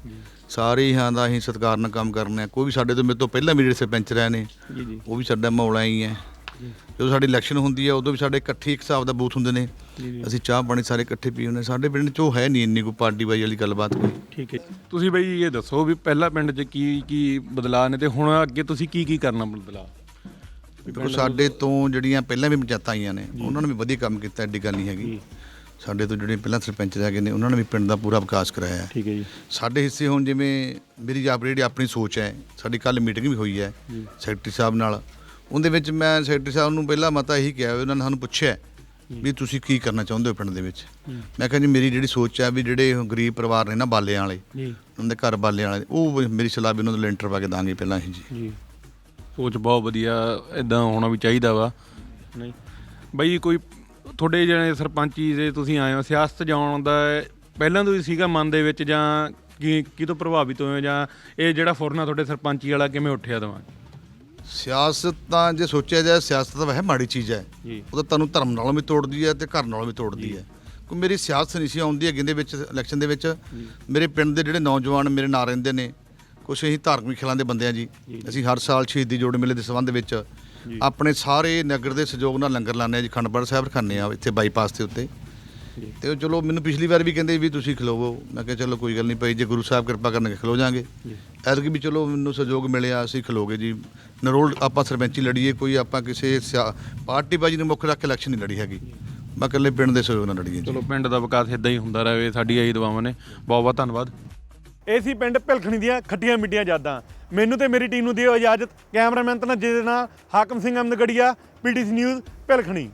ਸਾਰੇ ਹੀ ਹਾਂ ਦਾ ਅਸੀਂ ਸਤਿਕਾਰ ਨਾਲ ਕੰਮ ਕਰਨੇ ਆ ਕੋਈ ਵੀ ਸਾਡੇ ਤੋਂ ਮੇਰੇ ਤੋਂ ਪਹਿਲਾਂ ਵੀ ਜਿਹੜੇ ਸਰਪੰਚ ਰਹੇ ਨੇ ਜੀ ਜੀ। ਉਹ ਵੀ ਸਾਡਾ ਮਾਹੌਲ ਹੀ ਹੈ। ਜਦੋਂ ਸਾਡੀ ਇਲੈਕਸ਼ਨ ਹੁੰਦੀ ਹੈ ਉਦੋਂ ਵੀ ਸਾਡੇ ਇਕੱਠੇ ਇੱਕ ਹਿਸਾਬ ਦਾ ਬੂਥ ਹੁੰਦੇ ਨੇ। ਅਸੀਂ ਚਾਹ ਪਾਣੀ ਸਾਰੇ ਇਕੱਠੇ ਪੀ ਹੁੰਦੇ ਸਾਡੇ ਪਿੰਡ 'ਚ ਉਹ ਹੈ ਨਹੀਂ ਇੰਨੀ ਕੋਈ ਪਾਰਟੀ ਬਾਈ ਵਾਲੀ ਗੱਲਬਾਤ ਕੋਈ। ਠੀਕ ਹੈ ਤੁਸੀਂ ਬਈ ਇਹ ਦੱਸੋ ਵੀ ਪਹਿਲਾਂ ਪਿੰਡ 'ਚ ਕੀ ਕੀ ਬਦਲਾਅ ਨੇ ਤੇ ਹੁਣ ਅੱਗੇ ਤੁਸੀਂ ਕੀ ਕੀ ਕਰਨਾ ਬਦਲਾਅ? ਦੇਖੋ ਸਾਡੇ ਤੋਂ ਜਿਹੜੀਆਂ ਪਹਿਲਾਂ ਵੀ ਪੰਚਾਇਤਾਂ ਆਈਆਂ ਨੇ ਉਹਨਾਂ ਨੇ ਵੀ ਵਧੀਆ ਕੰਮ ਕੀਤਾ ਐਡੀ ਗੱਲ ਨਹੀਂ ਹੈਗੀ। ਸਾਡੇ ਤੋਂ ਜਿਹੜੇ ਪਹਿਲਾਂ ਸਰਪੰਚ ਰਹਿ ਗਏ ਨੇ ਉਹਨਾਂ ਨੇ ਵੀ ਪਿੰਡ ਦਾ ਪੂਰਾ ਵਿਕਾਸ ਕਰਾਇਆ ਹੈ। ਠੀਕ ਹੈ ਜੀ। ਸਾਡੇ ਹਿੱਸੇ ਹੁਣ ਜਿਵੇਂ ਮੇਰੀ ਆਪ ਜਿਹੜੀ ਆਪਣੀ ਸੋਚ ਹੈ ਸਾਡੀ ਕੱਲ ਮੀਟਿੰਗ ਵੀ ਹੋਈ ਹੈ ਸੈਕਟਰੀ ਸਾਹਿਬ ਨਾਲ। ਉਹਦੇ ਵਿੱਚ ਮੈਂ ਸੈਕਟਰੀ ਸਾਹਿਬ ਨੂੰ ਪਹਿਲਾਂ ਮਤਾ ਇਹੀ ਕਿਹਾ ਵੀ ਉਹਨਾਂ ਨੇ ਸਾਨੂੰ ਪੁੱਛਿਆ ਵੀ ਤੁਸੀਂ ਕੀ ਕਰਨਾ ਚਾਹੁੰਦੇ ਹੋ ਪਿੰਡ ਦੇ ਵਿੱਚ? ਮੈਂ ਕਿਹਾ ਜੀ ਮੇਰੀ ਜਿਹੜੀ ਸੋਚ ਹੈ ਵੀ ਜਿਹੜੇ ਗਰੀਬ ਪਰਿਵਾਰ ਨੇ ਨਾ ਬਾਲਿਆਂ ਵਾਲੇ ਉਹਨਾਂ ਦੇ ਘਰ ਬਾਲਿਆਂ ਵਾਲੇ ਉਹ ਮੇਰੀ ਸਲਾਹ ਵੀ ਉਹਨਾਂ ਨੂੰ ਲੈਂਟਰ ਪਾ ਕੇ ਦਾਂਗੇ ਪਹਿਲਾਂ ਹੀ ਜੀ। ਜੀ। ਸੋਚ ਬਹੁਤ ਵਧੀਆ ਇਦਾਂ ਹੋਣਾ ਵੀ ਚਾਹੀਦਾ ਵਾ। ਨਹੀਂ। ਬਈ ਕੋਈ ਤੁਹਾਡੇ ਜਿਹੜੇ ਸਰਪੰਚੀ ਦੇ ਤੁਸੀਂ ਆਏ ਹੋ ਸਿਆਸਤ ਜਾਣ ਦਾ ਪਹਿਲਾਂ ਤੋਂ ਹੀ ਸੀਗਾ ਮਨ ਦੇ ਵਿੱਚ ਜਾਂ ਕੀ ਕੀ ਤੋਂ ਪ੍ਰਭਾਵਿਤ ਹੋਏ ਹੋ ਜਾਂ ਇਹ ਜਿਹੜਾ ਫੁਰਨਾ ਤੁਹਾਡੇ ਸਰਪੰਚੀ ਵਾਲਾ ਕਿਵੇਂ ਉੱਠਿਆ ਦਵਾਂ? ਸਿਆਸਤ ਤਾਂ ਜੇ ਸੋਚਿਆ ਜਾਏ ਸਿਆਸਤ ਤਾਂ ਵੈਸੇ ਮਾੜੀ ਚੀਜ਼ ਹੈ। ਜੀ। ਉਹ ਤਾਂ ਤੁਹਾਨੂੰ ਧਰਮ ਨਾਲੋਂ ਵੀ ਤੋੜਦੀ ਹੈ ਤੇ ਘਰ ਨਾਲੋਂ ਵੀ ਤੋੜਦੀ ਹੈ। ਕੋਈ ਮੇਰੀ ਸਿਆਸਤ ਨਹੀਂ ਸੀ ਆਉਂਦੀ ਹੈਗੀ ਦੇ ਵਿੱਚ ਇਲੈਕਸ਼ਨ ਦੇ ਵਿੱਚ। ਮੇਰੇ ਪਿੰਡ ਦੇ ਜਿਹੜੇ ਨੌਜਵਾਨ ਮੇਰੇ ਨਾਲ ਰਹਿੰਦੇ ਨੇ ਕੁਛ ਅਸੀਂ ਧਾਰਮਿਕ ਖਿਲਾਂ ਦੇ ਬੰਦੇ ਆ ਜੀ। ਅਸੀਂ ਹਰ ਸਾਲ ਸ਼ਹੀਦੀ ਜੋੜ ਮੇਲੇ ਦੇ ਸੰਬੰਧ ਵਿੱਚ ਆਪਣੇ ਸਾਰੇ ਨਗਰ ਦੇ ਸਹਿਯੋਗ ਨਾਲ ਲੰਗਰ ਲਾਉਂਦੇ ਆ ਜੀ ਖੰਡਪੜ ਸਾਹਿਬ ਖਾਂਦੇ ਆ ਇੱਥੇ ਬਾਈਪਾਸ ਦੇ ਉੱਤੇ। ਤੇ ਉਹ ਚਲੋ ਮੈਨੂੰ ਪਿਛਲੀ ਵਾਰ ਵੀ ਕਹਿੰਦੇ ਵੀ ਤੁਸੀਂ ਖਲੋਵੋ। ਮੈਂ ਕਿਹਾ ਚਲੋ ਕੋਈ ਗੱਲ ਨਹੀਂ ਭਾਈ ਜੇ ਗੁਰੂ ਸਾਹਿਬ ਕਿਰਪਾ ਕਰਨਗੇ ਖਲੋ ਜਾਾਂਗੇ ਐਤਕੀ ਵੀ ਚਲੋ ਮੈਨੂੰ ਸਹਿਯੋਗ ਮਿਲਿਆ ਅਸੀਂ ਖਲੋਗੇ ਜੀ। ਨਰੋਲ ਆਪਾਂ ਸਰਪੰਚੀ ਲੜੀਏ ਕੋਈ ਆਪਾਂ ਕਿਸੇ ਪਾਰਟੀ ਬਾਜੀ ਨੂੰ ਮੁੱਖ ਰੱਖ ਕੇ ਇਲੈਕਸ਼ਨ ਨਹੀਂ ਲੜੀ ਹੈਗੀ। ਮੈਂ ਇਕੱਲੇ ਪਿੰਡ ਦੇ ਸਹਿਯੋਗ ਨਾਲ ਲੜੀਏ ਜੀ। ਚਲੋ ਪਿੰਡ ਦਾ ਵਿਕਾਸ ਇਦਾਂ ਹੀ ਹੁੰਦਾ ਰਹੇ ਸਾਡੀ ਇਹੀ ਦੁਆਵਾਂ ਨੇ। ਬਹੁਤ ਬਹੁਤ ਧੰਨਵਾਦ। ਇਹ ਸੀ ਪਿੰਡ ਭਿਲਖਣੀ ਦੀਆਂ ਖੱਟੀਆਂ ਮਿੱਟੀਆਂ ਯਾਦਾਂ। ਮੈਨੂੰ ਤੇ ਮੇਰੀ ਟੀਮ ਨੂੰ ਦਿਓ ਇਜਾਜ਼ਤ। ਕੈਮਰਾਮੈਨ ਤਨਜੇ ਦੇ ਨਾਲ ਹਾਕਮ ਸਿੰਘ ਅਮਦਗੜੀਆ ਪੀਟੀਸੀ ਨਿਊਜ਼ ਭਿਲਖਣੀ।